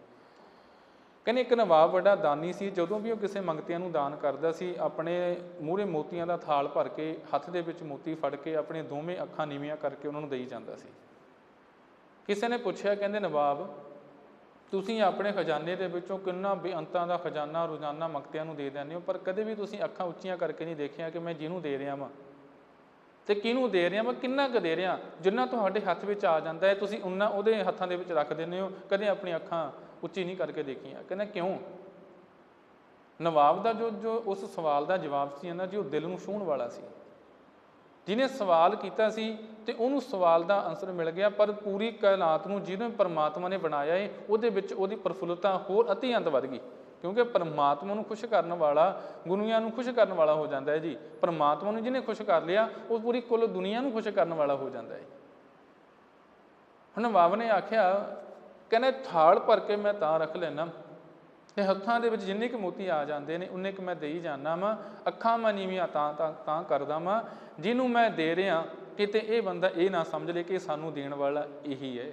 ਕਹਿੰਦੇ ਇੱਕ ਨਵਾਬ ਵੱਡਾ ਦਾਨੀ ਸੀ, ਜਦੋਂ ਵੀ ਉਹ ਕਿਸੇ ਮੰਗਤਿਆਂ ਨੂੰ ਦਾਨ ਕਰਦਾ ਸੀ, ਆਪਣੇ ਮੂਹਰੇ ਮੋਤੀਆਂ ਦਾ ਥਾਲ ਭਰ ਕੇ, ਹੱਥ ਦੇ ਵਿੱਚ ਮੋਤੀ ਫੜ ਕੇ, ਆਪਣੇ ਦੋਵੇਂ ਅੱਖਾਂ ਨੀਵੀਆਂ ਕਰਕੇ ਉਹਨਾਂ ਨੂੰ ਦੇਈ ਜਾਂਦਾ ਸੀ। ਕਿਸੇ ਨੇ ਪੁੱਛਿਆ, ਕਹਿੰਦੇ ਨਵਾਬ ਤੁਸੀਂ ਆਪਣੇ ਖਜ਼ਾਨੇ ਦੇ ਵਿੱਚੋਂ ਕਿੰਨਾ ਬੇਅੰਤਾਂ ਦਾ ਖਜ਼ਾਨਾ, ਰੋਜ਼ਾਨਾ ਮਕਤਿਆਂ ਨੂੰ ਦੇ ਦਿੰਦੇ ਹੋ, ਪਰ ਕਦੇ ਵੀ ਤੁਸੀਂ ਅੱਖਾਂ ਉੱਚੀਆਂ ਕਰਕੇ ਨਹੀਂ ਦੇਖਿਆ ਕਿ ਮੈਂ ਜਿਹਨੂੰ ਦੇ ਰਿਹਾ ਵਾਂ। ਤੇ ਕਿਹਨੂੰ ਦੇ ਰਿਹਾ ਮੈਂ ਕਿੰਨਾ ਕੁ ਦੇ ਰਿਹਾ? ਜਿੰਨਾ ਤੁਹਾਡੇ ਹੱਥ ਵਿੱਚ ਆ ਜਾਂਦਾ ਹੈ, ਤੁਸੀਂ ਉਨਾ ਉਹਦੇ ਹੱਥਾਂ ਦੇ ਵਿੱਚ ਰੱਖ ਦਿੰਦੇ ਹੋ। ਕਦੇ ਆਪਣੀ ਅੱਖਾਂ ਉੱਚੀ ਨਹੀਂ ਕਰਕੇ ਦੇਖੀਆਂ। ਕਹਿੰਦਾ ਕਿਉਂ? ਨਵਾਬ ਦਾ ਜੋ ਜੋ ਉਸ ਸਵਾਲ ਦਾ ਜਵਾਬ ਸੀ ਨਾ ਜੀ ਉਹ ਦਿਲ ਨੂੰ ਛੂਹਣ ਵਾਲਾ ਸੀ। ਜਿਹਨੇ ਸਵਾਲ ਕੀਤਾ ਸੀ ਤੇ ਉਹਨੂੰ ਸਵਾਲ ਦਾ ਆਨਸਰ ਮਿਲ ਗਿਆ, ਪਰ ਪੂਰੀ ਕਾਇਨਾਤ ਨੂੰ ਜਿਹਨੇ ਪਰਮਾਤਮਾ ਨੇ ਬਣਾਇਆ ਏ, ਉਹਦੇ ਵਿੱਚ ਉਹਦੀ ਪ੍ਰਫੁੱਲਤਾ ਹੋਰ ਅਤੀਅੰਤ ਵੱਧ ਗਈ। ਕਿਉਂਕਿ ਪਰਮਾਤਮਾ ਨੂੰ ਖੁਸ਼ ਕਰਨ ਵਾਲਾ ਦੁਨੀਆ ਨੂੰ ਖੁਸ਼ ਕਰਨ ਵਾਲਾ ਹੋ ਜਾਂਦਾ ਹੈ ਜੀ। ਪਰਮਾਤਮਾ ਨੂੰ ਜਿਹਨੇ ਖੁਸ਼ ਕਰ ਲਿਆ, ਉਹ ਪੂਰੀ ਕੁੱਲ ਦੁਨੀਆ ਨੂੰ ਖੁਸ਼ ਕਰਨ ਵਾਲਾ ਹੋ ਜਾਂਦਾ ਹੈ। ਹੁਣ ਬਾਬ ਨੇ ਆਖਿਆ, ਕਹਿੰਦੇ ਥਾਲ ਭਰ ਕੇ ਮੈਂ ਤਾਂ ਰੱਖ ਲੈਣਾ ਤੇ ਹੱਥਾਂ ਦੇ ਵਿੱਚ ਜਿੰਨੇ ਕੁ ਮੋਤੀ ਆ ਜਾਂਦੇ ਨੇ, ਉਨੇ ਕੁ ਮੈਂ ਦੇਈ ਜਾਂਦਾ ਵਾਂ। ਅੱਖਾਂ ਮੈਂ ਨੀਵੀਆਂ ਤਾਂ ਤਾਂ ਤਾਂ ਕਰਦਾ ਵਾਂ। ਜਿਹਨੂੰ ਮੈਂ ਦੇ ਰਿਹਾ, ਕਿਤੇ ਇਹ ਬੰਦਾ ਇਹ ਨਾ ਸਮਝ ਲੇ ਕਿ ਸਾਨੂੰ ਦੇਣ ਵਾਲਾ ਇਹੀ ਹੈ।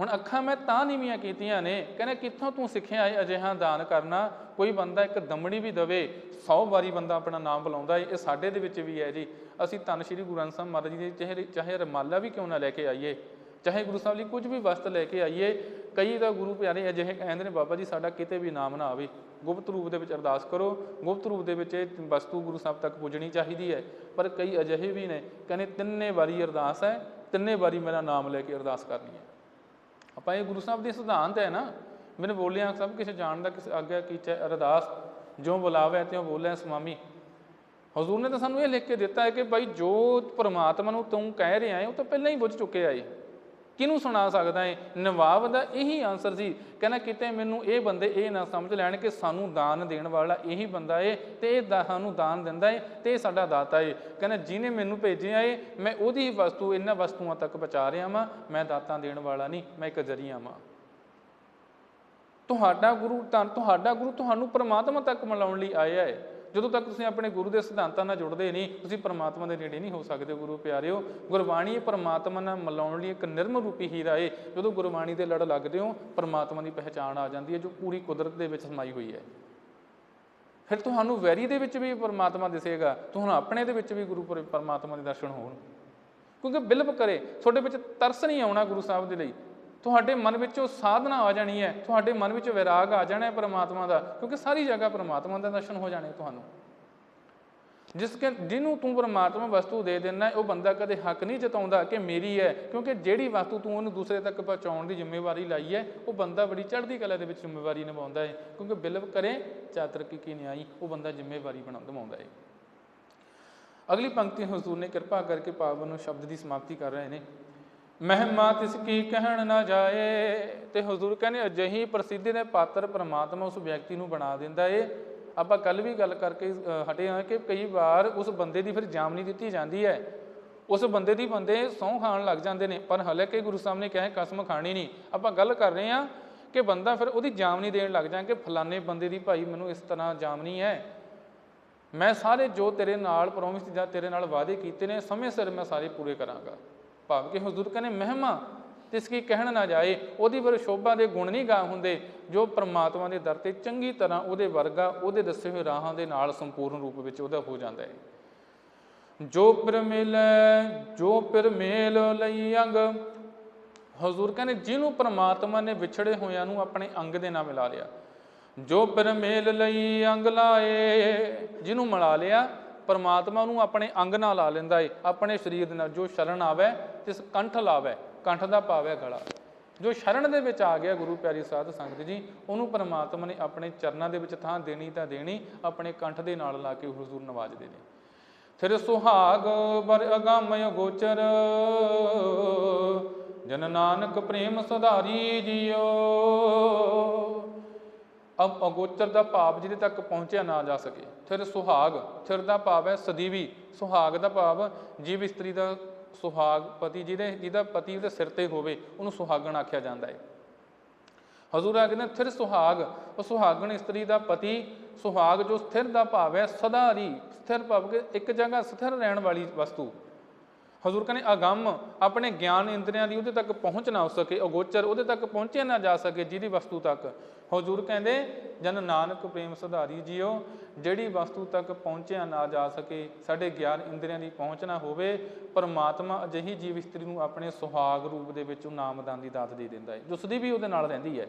ਹੁਣ ਅੱਖਾਂ ਮੈਂ ਤਾਂ ਨੀਵੀਆਂ ਕੀਤੀਆਂ ਨੇ, ਕਹਿੰਦਾ ਕਿੱਥੋਂ ਤੂੰ ਸਿੱਖਿਆ ਹੈ ਅਜਿਹਾ ਦਾਨ ਕਰਨਾ? ਕੋਈ ਬੰਦਾ ਇੱਕ ਦਮੜੀ ਵੀ ਦਵੇ 100 ਵਾਰੀ ਬੰਦਾ ਆਪਣਾ ਨਾਮ ਬੁਲਾਉਂਦਾ ਹੈ ਇਹ ਸਾਡੇ ਦੇ ਵਿੱਚ ਵੀ ਹੈ ਜੀ। ਅਸੀਂ ਧੰਨ ਸ਼੍ਰੀ ਗੁਰੂ ਗ੍ਰੰਥ ਸਾਹਿਬ ਮਹਾਰਾਜ ਜੀ ਦੇ ਚਾਹੇ ਚਾਹੇ ਰਮਾਲਾ ਵੀ ਕਿਉਂ ਨਾ ਲੈ ਕੇ ਆਈਏ? ਚਾਹੇ ਗੁਰੂ ਸਾਹਿਬ ਲਈ ਕੁਝ ਵੀ ਵਸਤ ਲੈ ਕੇ ਆਈਏ, ਕਈ ਤਾਂ ਗੁਰੂ ਪਿਆਰੇ ਅਜਿਹੇ ਕਹਿੰਦੇ ਨੇ, ਬਾਬਾ ਜੀ, ਸਾਡਾ ਕਿਤੇ ਵੀ ਨਾਮ ਨਾ ਆਵੇ। ਗੁਪਤ ਰੂਪ ਦੇ ਵਿੱਚ ਅਰਦਾਸ ਕਰੋ। ਗੁਪਤ ਰੂਪ ਦੇ ਵਿੱਚ ਇਹ ਵਸਤੂ ਗੁਰੂ ਸਾਹਿਬ ਤੱਕ ਪੁੱਜਣੀ ਚਾਹੀਦੀ ਹੈ। ਪਰ ਕਈ ਅਜਿਹੇ ਵੀ ਨੇ, ਕਹਿੰਦੇ ਤਿੰਨੇ ਵਾਰੀ ਅਰਦਾਸ ਹੈ, ਤਿੰਨੇ ਵਾਰੀ ਮੇਰਾ ਨਾਮ ਲੈ ਕੇ ਅਰਦਾਸ ਕਰਨੀ ਹੈ। ਆਪਾਂ ਇਹ ਗੁਰੂ ਸਾਹਿਬ ਦੀ ਸਿਧਾਂਤ ਹੈ ਨਾ, ਮੈਨੂੰ ਬੋਲਿਆ ਸਭ ਕੁਛ ਜਾਣਦਾ, ਕਿਸ ਆਗਿਆ ਕੀਚੈ ਅਰਦਾਸ ਜੋ ਬੁਲਾਵੇ ਤਿਉ ਬੋਲੇ ਸੁਆਮੀ ਹਜ਼ੂਰ ਨੇ ਤਾਂ ਸਾਨੂੰ ਇਹ ਲਿਖ ਕੇ ਦਿੱਤਾ ਹੈ ਕਿ ਭਾਈ ਜੋ ਪਰਮਾਤਮਾ ਨੂੰ ਤੂੰ ਕਹਿ ਰਿਹਾ ਹੈ, ਉਹ ਤਾਂ ਪਹਿਲਾਂ ਹੀ ਬੁੱਝ ਚੁੱਕਿਆ ਹੈ ਕਿਹਨੂੰ ਸੁਣਾ ਸਕਦਾ ਹੈ ਨਵਾਬ ਦਾ ਇਹੀ ਆਨਸਰ ਸੀ। ਕਹਿੰਦਾ, ਕਿਤੇ ਮੈਨੂੰ ਇਹ ਬੰਦੇ ਇਹ ਨਾ ਸਮਝ ਲੈਣ ਕਿ ਸਾਨੂੰ ਦਾਨ ਦੇਣ ਵਾਲਾ ਇਹੀ ਬੰਦਾ ਏ ਤੇ ਇਹ ਦਾ- ਸਾਨੂੰ ਦਾਨ ਦਿੰਦਾ ਏ ਤੇ ਇਹ ਸਾਡਾ ਦਾਤਾ ਏ। ਕਹਿੰਦਾ, ਜਿਹਨੇ ਮੈਨੂੰ ਭੇਜਿਆ ਏ, ਮੈਂ ਉਹਦੀ ਹੀ ਵਸਤੂ, ਇਹਨਾਂ ਵਸਤੂਆਂ ਤੱਕ ਪਹੁੰਚਾ ਰਿਹਾ ਵਾਂ। ਮੈਂ ਦਾਤਾਂ ਦੇਣ ਵਾਲਾ ਨਹੀਂ, ਮੈਂ ਇੱਕ ਜ਼ਰੀਆ ਵਾਂ। ਤੁਹਾਡਾ ਗੁਰੂ, ਤਾਂ, ਤੁਹਾਡਾ ਗੁਰੂ ਤੁਹਾਨੂੰ ਪਰਮਾਤਮਾ ਤੱਕ ਮਿਲਾਉਣ ਲਈ ਆਇਆ ਹੈ ਜਦੋਂ ਤੱਕ ਤੁਸੀਂ ਆਪਣੇ ਗੁਰੂ ਦੇ ਸਿਧਾਂਤਾਂ ਨਾਲ ਜੁੜਦੇ ਨਹੀਂ, ਤੁਸੀਂ ਪਰਮਾਤਮਾ ਦੇ ਨੇੜੇ ਨਹੀਂ ਹੋ ਸਕਦੇ ਗੁਰੂ ਪਿਆਰਿਓ। ਗੁਰਬਾਣੀ ਪਰਮਾਤਮਾ ਨਾਲ ਮਿਲਾਉਣ ਲਈ ਇੱਕ ਨਿਰਮ ਰੂਪੀ ਹੀਰਾ ਏ ਜਦੋਂ ਗੁਰਬਾਣੀ ਦੇ ਲੜ ਲੱਗਦੇ ਹੋ, ਪਰਮਾਤਮਾ ਦੀ ਪਹਿਚਾਣ ਆ ਜਾਂਦੀ ਹੈ, ਜੋ ਪੂਰੀ ਕੁਦਰਤ ਦੇ ਵਿੱਚ ਸਮਾਈ ਹੋਈ ਹੈ। ਫਿਰ ਤੁਹਾਨੂੰ ਵੈਰੀ ਦੇ ਵਿੱਚ ਵੀ ਪਰਮਾਤਮਾ ਦਿਸੇਗਾ, ਤੁਹਾਨੂੰ ਆਪਣੇ ਦੇ ਵਿੱਚ ਵੀ ਗੁਰੂ ਪਰ- ਪਰਮਾਤਮਾ ਦੇ ਦਰਸ਼ਨ ਹੋਣ। ਕਿਉਂਕਿ ਬਿਲਵ ਕਰੇ, ਤੁਹਾਡੇ ਵਿੱਚ ਤਰਸ ਨਹੀਂ ਆਉਣਾ ਗੁਰੂ ਸਾਹਿਬ ਦੇ ਲਈ। ਤੁਹਾਡੇ ਮਨ ਵਿੱਚੋਂ ਸਾਧਨਾ ਆ ਜਾਣੀ ਹੈ, ਤੁਹਾਡੇ ਮਨ ਵਿੱਚ ਵਿਰਾਗ ਆ ਜਾਣਾ ਹੈ ਪਰਮਾਤਮਾ ਦਾ, ਕਿਉਂਕਿ ਸਾਰੀ ਜਗ੍ਹਾ ਪ੍ਰਮਾਤਮਾ ਦਾ ਦਰਸ਼ਨ ਹੋ ਜਾਣੇ ਤੁਹਾਨੂੰ। ਜਿਸ ਕੇ, ਜਿਹਨੂੰ ਤੂੰ ਪਰਮਾਤਮਾ ਵਸਤੂ ਦੇ ਦਿੰਦਾ ਉਹ ਬੰਦਾ ਕਦੇ ਹੱਕ ਨਹੀਂ ਜਤਾਉਂਦਾ ਕਿ ਮੇਰੀ ਹੈ, ਕਿਉਂਕਿ ਜਿਹੜੀ ਵਸਤੂ ਤੂੰ ਉਹਨੂੰ ਦੂਸਰੇ ਤੱਕ ਪਹੁੰਚਾਉਣ ਦੀ ਜ਼ਿੰਮੇਵਾਰੀ ਲਾਈ ਹੈ, ਉਹ ਬੰਦਾ ਬੜੀ ਚੜ੍ਹਦੀ ਕਲਾ ਦੇ ਵਿੱਚ ਜ਼ਿੰਮੇਵਾਰੀ ਨਿਭਾਉਂਦਾ ਹੈ, ਕਿਉਂਕਿ ਬਿਲਵ ਕਰੇ ਚਾਤਰ ਕੀ ਕੀ ਨਿਆਈ ਉਹ ਬੰਦਾ ਜ਼ਿੰਮੇਵਾਰੀ ਬਣਾ, ਨਿਭਾਉਂਦਾ ਹੈ। ਅਗਲੀ ਪੰਕਤੀ ਹਜ਼ੂਰ ਨੇ ਕਿਰਪਾ ਕਰਕੇ ਪਾਵਨ ਨੂੰ ਸ਼ਬਦ ਦੀ ਸਮਾਪਤੀ ਕਰ ਰਹੇ ਨੇ। ਮਹਿਮਾ ਤਿਸ ਕੀ ਕਹਿਣ ਨਾ ਜਾਏ। ਤੇ ਹਜ਼ੂਰ ਕਹਿੰਦੇ, ਅਜਿਹੀ ਪ੍ਰਸਿੱਧੀ ਦੇ ਪਾਤਰ ਪ੍ਰਮਾਤਮਾ ਉਸ ਵਿਅਕਤੀ ਨੂੰ ਬਣਾ ਦਿੰਦਾ ਏ। ਆਪਾਂ ਕੱਲ ਵੀ ਗੱਲ ਕਰਕੇ ਹਟੇ ਹਾਂ ਕਿ ਕਈ ਵਾਰ ਉਸ ਬੰਦੇ ਦੀ ਫਿਰ ਜਾਮਨੀ ਦਿੱਤੀ ਜਾਂਦੀ ਹੈ। ਉਸ ਬੰਦੇ ਦੀ ਬੰਦੇ ਸਹੁੰ ਖਾਣ ਲੱਗ ਜਾਂਦੇ ਨੇ, ਪਰ ਹਾਲਾਂਕਿ ਗੁਰੂ ਸਾਹਿਬ ਨੇ ਕਿਹਾ ਕਸਮ ਖਾਣੀ ਨਹੀਂ। ਆਪਾਂ ਗੱਲ ਕਰ ਰਹੇ ਹਾਂ ਕਿ ਬੰਦਾ ਫਿਰ ਉਹਦੀ ਜਾਮਨੀ ਦੇਣ ਲੱਗ ਜਾਂ ਕਿ ਫਲਾਣੇ ਬੰਦੇ ਦੀ ਭਾਈ ਮੈਨੂੰ ਇਸ ਤਰ੍ਹਾਂ ਜਾਮਨੀ ਹੈ। ਮੈਂ ਸਾਰੇ ਜੋ ਤੇਰੇ ਨਾਲ ਪ੍ਰੋਮਿਸ ਜਾਂ ਤੇਰੇ ਨਾਲ ਵਾਅਦੇ ਕੀਤੇ ਨੇ, ਸਮੇਂ ਸਿਰ ਮੈਂ ਸਾਰੇ ਪੂਰੇ ਕਰਾਂਗਾ। ਭਾਵ ਕਿ ਹਜ਼ੂਰ ਕਹਿੰਦੇ ਮਹਿਮਾ, ਤਿਸ ਕੀ ਕਹਿਣ ਨਾ ਜਾਏ, ਉਹਦੀ ਵਰ ਸ਼ੋਭਾ ਦੇ ਗੁਣ ਨਹੀਂ ਗਾ ਹੁੰਦੇ, ਜੋ ਪ੍ਰਮਾਤਮਾ ਦੇ ਦਰ ਤੇ ਚੰਗੀ ਤਰ੍ਹਾਂ ਉਹਦੇ ਵਰਗਾ, ਉਹਦੇ ਦੱਸੇ ਹੋਏ ਰਾਹਾਂ ਦੇ ਨਾਲ ਸੰਪੂਰਨ ਰੂਪ ਵਿੱਚ ਉਹਦਾ ਹੋ ਜਾਂਦਾ ਹੈ। ਜੋ ਪਿਰ ਜੋ ਪਿਰ ਲਈ ਅੰਗ, ਹਜ਼ੂਰ ਕਹਿੰਦੇ ਜਿਹਨੂੰ ਪ੍ਰਮਾਤਮਾ ਨੇ ਵਿਛੜੇ ਹੋਇਆਂ ਨੂੰ ਆਪਣੇ ਅੰਗ ਦੇ ਨਾਲ ਮਿਲਾ ਲਿਆ। ਜੋ ਪਰਮੇਲ ਲਈ ਅੰਗ ਲਾਏ, ਜਿਹਨੂੰ ਮਿਲਾ ਲਿਆ ਪਰਮਾਤਮਾ ਨੂੰ ਆਪਣੇ ਅੰਗ ਨਾਲ ਲਾ ਲੈਂਦਾ ਏ, ਆਪਣੇ ਸਰੀਰ ਦੇ ਨਾਲ, ਜੋ ਸ਼ਰਨ ਆਵੇ ਤਿਸ ਕੰਠ ਲਾਵੇ, ਕੰਠ ਦਾ ਪਾਵੇ ਗਲਾ। ਜੋ ਸ਼ਰਨ ਦੇ ਵਿੱਚ ਆ ਗਿਆ ਗੁਰੂ ਪਿਆਰੀ ਸਾਧ ਸੰਗਤ ਜੀ, ਉਹਨੂੰ ਪਰਮਾਤਮਾ ਨੇ ਆਪਣੇ ਚਰਨਾਂ ਦੇ ਵਿੱਚ ਥਾਂ ਦੇਣੀ ਤਾਂ ਦੇਣੀ, ਆਪਣੇ ਕੰਠ ਦੇ ਨਾਲ ਲਾ ਕੇ ਹੁਜ਼ੂਰ ਨਵਾਜਦੇ ਨੇ ਫਿਰ ਸੁਹਾਗ ਬਰ ਅਗੰਮਯ ਗੋਚਰ, ਜਨ ਨਾਨਕ ਪ੍ਰੇਮ ਸੁਧਾਰੀ ਜੀਓ। ਅਗੋਚਰ ਦਾ ਭਾਵ ਜਿਹਦੇ ਤੱਕ ਪਹੁੰਚਿਆ ਨਾ ਜਾ ਸਕੇ। ਫਿਰ ਸੁਹਾਗ, ਥਿਰ ਦਾ ਭਾਵ ਹੈ ਸਦੀਵੀ। ਸੁਹਾਗ ਦਾ ਭਾਵ ਜੀਵ ਇਸਤਰੀ ਦਾ ਸੁਹਾਗ ਪਤੀ ਜਿਹਦੇ, ਜਿਹਦਾ ਪਤੀ ਉਹਦੇ ਸਿਰ ਤੇ ਹੋਵੇ, ਉਹਨੂੰ ਸੁਹਾਗਣ ਆਖਿਆ ਜਾਂਦਾ ਹੈ। ਹਜ਼ੂਰ ਆ ਕਹਿੰਦੇ, ਥਿਰ ਸੁਹਾਗ, ਉਹ ਸੁਹਾਗਣ ਇਸਤਰੀ ਦਾ ਪਤੀ, ਸੁਹਾਗ ਜੋ ਸਥਿਰ ਦਾ ਭਾਵ ਹੈ ਸਦਾਰੀ ਸਥਿਰ ਭਾਵ ਕਿ ਇੱਕ ਜਗ੍ਹਾ ਸਥਿਰ ਰਹਿਣ ਵਾਲੀ ਵਸਤੂ। ਹਜ਼ੂਰ ਕਹਿੰਦੇ, ਅਗੰਮ, ਆਪਣੇ ਗਿਆਨ ਇੰਦਰੀਆਂ ਦੀ ਉਹਦੇ ਤੱਕ ਪਹੁੰਚ ਨਾ ਹੋ ਸਕੇ, ਅਗੋਚਰ ਉਹਦੇ ਤੱਕ ਪਹੁੰਚਿਆ ਨਾ ਜਾ ਸਕੇ ਜਿਹਦੀ ਵਸਤੂ ਤੱਕ। ਹਜ਼ੂਰ ਕਹਿੰਦੇ, ਜਨ ਨਾਨਕ ਪ੍ਰੇਮ ਸੁਧਾਰੀ ਜੀਓ, ਜਿਹੜੀ ਵਸਤੂ ਤੱਕ ਪਹੁੰਚਿਆ ਨਾ ਜਾ ਸਕੇ, ਸਾਡੇ ਗਿਆਨ ਇੰਦਰੀਆਂ ਦੀ ਪਹੁੰਚ ਨਾ ਹੋਵੇ, ਪਰਮਾਤਮਾ ਅਜਿਹੀ ਜੀਵ ਇਸਤਰੀ ਨੂੰ ਆਪਣੇ ਸੁਹਾਗ ਰੂਪ ਦੇ ਵਿੱਚ ਨਾਮਦਾਨ ਦੀ ਦਾਤ ਦੇ ਦਿੰਦਾ ਹੈ ਜਿਸ ਦੀ ਵੀ ਉਹਦੇ ਨਾਲ ਰਹਿੰਦੀ ਹੈ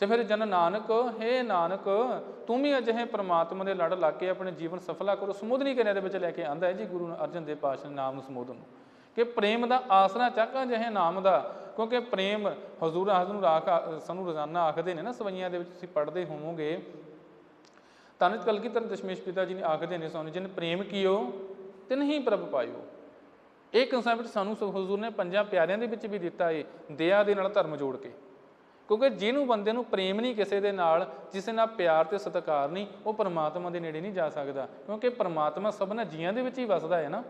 ਤੇ ਫਿਰ ਜਨ ਨਾਨਕ, ਹੇ ਨਾਨਕ, ਤੂੰ ਵੀ ਅਜਿਹੇ ਪਰਮਾਤਮਾ ਦੇ ਲੜ ਲਾ ਕੇ ਆਪਣੇ ਜੀਵਨ ਸਫਲਾ ਕਰੋ। ਸਮੁਦਰੀ ਕਿਰਿਆ ਦੇ ਵਿੱਚ ਲੈ ਕੇ ਆਂਦਾ ਹੈ ਜੀ, ਗੁਰੂ ਅਰਜਨ ਦੇਵ ਪਾਤਸ਼ਾਹ ਨਾਮ ਨੂੰ ਸਮੋਧਨ ਨੂੰ। ਕਿ ਪ੍ਰੇਮ ਦਾ ਆਸਰਾ ਚੱਕਾ ਅਜਿਹੇ ਨਾਮ ਦਾ, ਕਿਉਂਕਿ ਪ੍ਰੇਮ ਹਜ਼ੂਰ ਹਾਜ਼ਰ ਨੂੰ ਰਾਖ ਸਾਨੂੰ ਰੋਜ਼ਾਨਾ ਆਖਦੇ ਨੇ ਨਾ, ਸਵਈਆਂ ਦੇ ਵਿੱਚ ਤੁਸੀਂ ਪੜ੍ਹਦੇ ਹੋਵੋਗੇ। ਤਨਤ ਕਲਗੀਧਰ ਦਸ਼ਮੇਸ਼ ਪਿਤਾ ਜੀ ਨੇ ਆਖਦੇ ਨੇ ਸਾਨੂੰ, ਜਿਨ ਪ੍ਰੇਮ ਕੀਓ ਤੇ ਨਹੀਂ ਪ੍ਰਭ ਪਾਇਓ। ਇਹ ਕਨਸੈਪਟ ਸਾਨੂੰ ਹਜ਼ੂਰ ਨੇ ਪੰਜਾਂ ਪਿਆਰਿਆਂ ਦੇ ਵਿੱਚ ਵੀ ਦਿੱਤਾ ਏ, ਦਇਆ ਦੇ ਨਾਲ ਧਰਮ ਜੋੜ ਕੇ। ਕਿਉਂਕਿ ਜਿਹਨੂੰ ਬੰਦੇ ਨੂੰ ਪ੍ਰੇਮ ਨਹੀਂ ਕਿਸੇ ਦੇ ਨਾਲ, ਜਿਸ ਨਾਲ ਪਿਆਰ ਤੇ ਸਤਿਕਾਰ ਨਹੀਂ, ਉਹ ਪਰਮਾਤਮਾ ਦੇ ਨੇੜੇ ਨਹੀਂ ਜਾ ਸਕਦਾ। ਕਿਉਂਕਿ ਪਰਮਾਤਮਾ ਸਭਨਾ ਜੀਆਂ ਦੇ ਵਿੱਚ ਹੀ ਵਸਦਾ ਹੈ ਨਾ।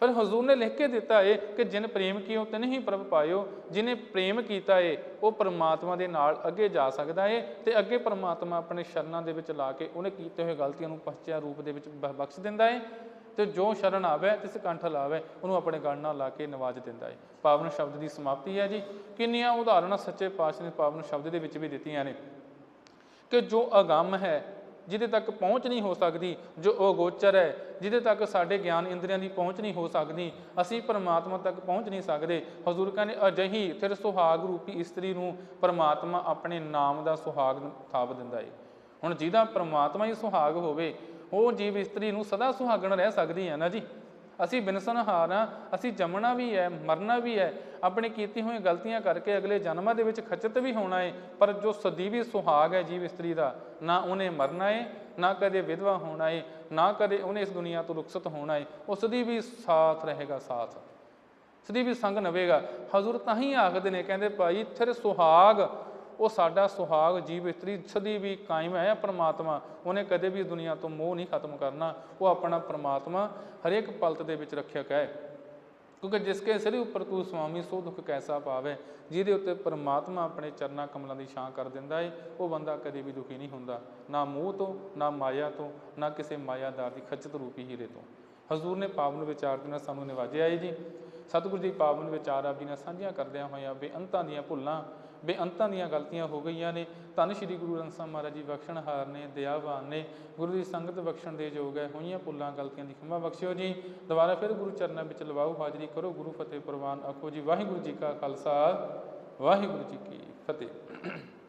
ਪਰ ਹਜ਼ੂਰ ਨੇ ਲਿਖ ਕੇ ਦਿੱਤਾ ਏ ਕਿ ਜਿਨ ਪ੍ਰੇਮ ਕੀਓ ਤਿਨ ਹੀ ਪ੍ਰਭ ਪਾਇਓ, ਜਿਨੇ ਪ੍ਰੇਮ ਕੀਤਾ ਏ, ਉਹ ਪਰਮਾਤਮਾ ਦੇ ਨਾਲ ਅੱਗੇ ਜਾ ਸਕਦਾ ਏ ਤੇ ਅੱਗੇ ਪਰਮਾਤਮਾ ਆਪਣੇ ਸ਼ਰਨਾਂ ਦੇ ਵਿੱਚ ਲਾ ਕੇ ਉਹਨੇ ਕੀਤੇ ਹੋਏ ਗਲਤੀਆਂ ਨੂੰ ਪਛਤਿਆ ਰੂਪ ਦੇ ਵਿੱਚ ਬਖਸ਼ ਦਿੰਦਾ ਏ ਤੇ ਜੋ ਸ਼ਰਨ ਆਵੇ ਤਿਸ ਕੰਠ ਲਾਵੇ, ਉਹਨੂੰ ਆਪਣੇ ਗਲ ਨਾਲ ਲਾ ਕੇ ਨਵਾਜ ਦਿੰਦਾ ਏ। ਪਾਵਨ ਸ਼ਬਦ ਦੀ ਸਮਾਪਤੀ ਹੈ ਜੀ। ਕਿੰਨੀਆਂ ਉਦਾਹਰਨਾਂ ਸੱਚੇ ਪਾਤਸ਼ਾਹ ਨੇ ਪਾਵਨ ਸ਼ਬਦ ਦੇ ਵਿੱਚ ਵੀ ਦਿੱਤੀਆਂ ਨੇ ਕਿ ਜੋ ਅਗੰਮ ਹੈ ਜਿਹਦੇ ਤੱਕ ਪਹੁੰਚ ਨਹੀਂ ਹੋ ਸਕਦੀ, ਜੋ ਅਗੋਚਰ ਹੈ, ਜਿਹਦੇ ਤੱਕ ਸਾਡੇ ਗਿਆਨ ਇੰਦਰੀਆਂ ਦੀ ਪਹੁੰਚ ਨਹੀਂ ਹੋ ਸਕਦੀ, ਅਸੀਂ ਪਰਮਾਤਮਾ ਤੱਕ ਪਹੁੰਚ ਨਹੀਂ ਸਕਦੇ। ਹਜ਼ੂਰ ਕਹਿੰਦੇ, ਅਜਿਹੀ ਫਿਰ ਸੁਹਾਗ ਰੂਪੀ ਇਸਤਰੀ ਨੂੰ ਪਰਮਾਤਮਾ ਆਪਣੇ ਨਾਮ ਦਾ ਸੁਹਾਗ ਥਾਪ ਦਿੰਦਾ ਏ। ਹੁਣ ਜਿਹਦਾ ਪਰਮਾਤਮਾ ਹੀ ਸੁਹਾਗ ਹੋਵੇ, ਉਹ ਜੀਵ ਇਸਤਰੀ ਨੂੰ ਸਦਾ ਸੁਹਾਗਣ ਰਹਿ ਸਕਦੀ ਹੈ ਨਾ ਜੀ? ਅਸੀਂ ਬਿਨਸਨਹਾਰ ਹਾਂ, ਅਸੀਂ ਜੰਮਣਾ ਵੀ ਹੈ, ਮਰਨਾ ਵੀ ਹੈ। ਆਪਣੇ ਕੀਤੀ ਹੋਈ ਗਲਤੀਆਂ ਕਰਕੇ ਅਗਲੇ ਜਨਮਾਂ ਦੇ ਵਿੱਚ ਖਚਿਤ ਵੀ ਹੋਣਾ ਹੈ ਪਰ ਜੋ ਸਦੀਵੀ ਸੁਹਾਗ ਹੈ ਜੀਵ ਇਸਤਰੀ ਦਾ, ਨਾ ਉਹਨੇ ਮਰਨਾ ਹੈ ਨਾ ਕਦੇ ਵਿਧਵਾ ਹੋਣਾ ਹੈ ਨਾ ਕਦੇ ਉਹਨੇ ਇਸ ਦੁਨੀਆ ਤੋਂ ਰੁਖਸਤ ਹੋਣਾ ਹੈ ਉਸ ਦੀ ਵੀ ਸਾਥ ਰਹੇਗਾ, ਸਾਥ। ਸਦੀ ਵੀ ਸੰਗ ਨਵੇਗਾ। ਹਜ਼ੂਰ ਤਾਂ ਹੀ ਆਖਦੇ ਨੇ, ਕਹਿੰਦੇ ਭਾਈ, ਥਿਰ ਸੁਹਾਗ ਉਹ ਸਾਡਾ ਸੁਹਾਗ ਜੀਵ ਇਸਤਰੀ ਸਦੀ ਵੀ ਕਾਇਮ ਹੈ ਪਰਮਾਤਮਾ, ਉਹਨੇ ਕਦੇ ਵੀ ਇਸ ਦੁਨੀਆ ਤੋਂ ਮੋਹ ਨਹੀਂ ਖਤਮ ਕਰਨਾ। ਉਹ ਆਪਣਾ ਪਰਮਾਤਮਾ ਹਰੇਕ ਪਲਤ ਦੇ ਵਿੱਚ ਰੱਖਿਅਕ ਹੈ। ਕਿਉਂਕਿ ਜਿਸ ਕੇ ਸਿਰ ਉੱਪਰ ਤੂੰ ਸੁਆਮੀ, ਸੋ ਦੁੱਖ ਕੈਸਾ ਪਾਵੇ? ਜਿਹਦੇ ਉੱਤੇ ਪਰਮਾਤਮਾ ਆਪਣੇ ਚਰਨਾ ਕਮਲਾਂ ਦੀ ਛਾਂ ਕਰ ਦਿੰਦਾ ਏ, ਉਹ ਬੰਦਾ ਕਦੇ ਵੀ ਦੁਖੀ ਨਹੀਂ ਹੁੰਦਾ। ਨਾ ਮੋਹ ਤੋਂ, ਨਾ ਮਾਇਆ ਤੋਂ, ਨਾ ਕਿਸੇ ਮਾਇਆਦਾਰ ਦੀ ਖਚਤ ਰੂਪੀ ਹੀਰੇ ਤੋਂ। ਹਜ਼ੂਰ ਨੇ ਪਾਵਨ ਵਿਚਾਰ ਦੇ ਨਾਲ ਸਾਨੂੰ ਨਿਵਾਜਿਆ ਏ ਜੀ। ਸਤਿਗੁਰੂ ਜੀ ਪਾਵਨ ਵਿਚਾਰ ਆਪ ਜੀ ਨਾਲ ਸਾਂਝੀਆਂ ਕਰਦਿਆਂ ਹੋਇਆਂ ਬੇਅੰਤਾਂ ਦੀਆਂ ਭੁੱਲਾਂ ਬੇਅੰਤਾਂ ਦੀਆਂ ਗਲਤੀਆਂ ਹੋ ਗਈਆਂ ਨੇ। ਧੰਨ ਸ਼੍ਰੀ ਗੁਰੂ ਗ੍ਰੰਥ ਸਾਹਿਬ ਮਹਾਰਾਜ ਜੀ ਬਖਸ਼ਣਹਾਰ ਨੇ ਦਇਆਵਾਨ ਨੇ। ਗੁਰੂ ਦੀ ਸੰਗਤ ਬਖਸ਼ਣ ਦੇ ਯੋਗ ਹੈ। ਹੋਈਆਂ ਭੁੱਲਾਂ, ਗਲਤੀਆਂ ਦੀ ਖਿਮਾ ਬਖਸ਼ਿਓ ਜੀ। ਦੁਬਾਰਾ ਫਿਰ ਗੁਰੂ ਚਰਨਾਂ ਵਿੱਚ ਲਵਾਓ ਹਾਜ਼ਰੀ ਕਰੋ। ਗੁਰੂ ਫਤਿਹ ਪ੍ਰਵਾਨ ਆਖੋ ਜੀ। ਵਾਹਿਗੁਰੂ ਜੀ ਕਾ ਖਾਲਸਾ। ਵਾਹਿਗੁਰੂ ਜੀ ਕੀ ਫਤਿਹ।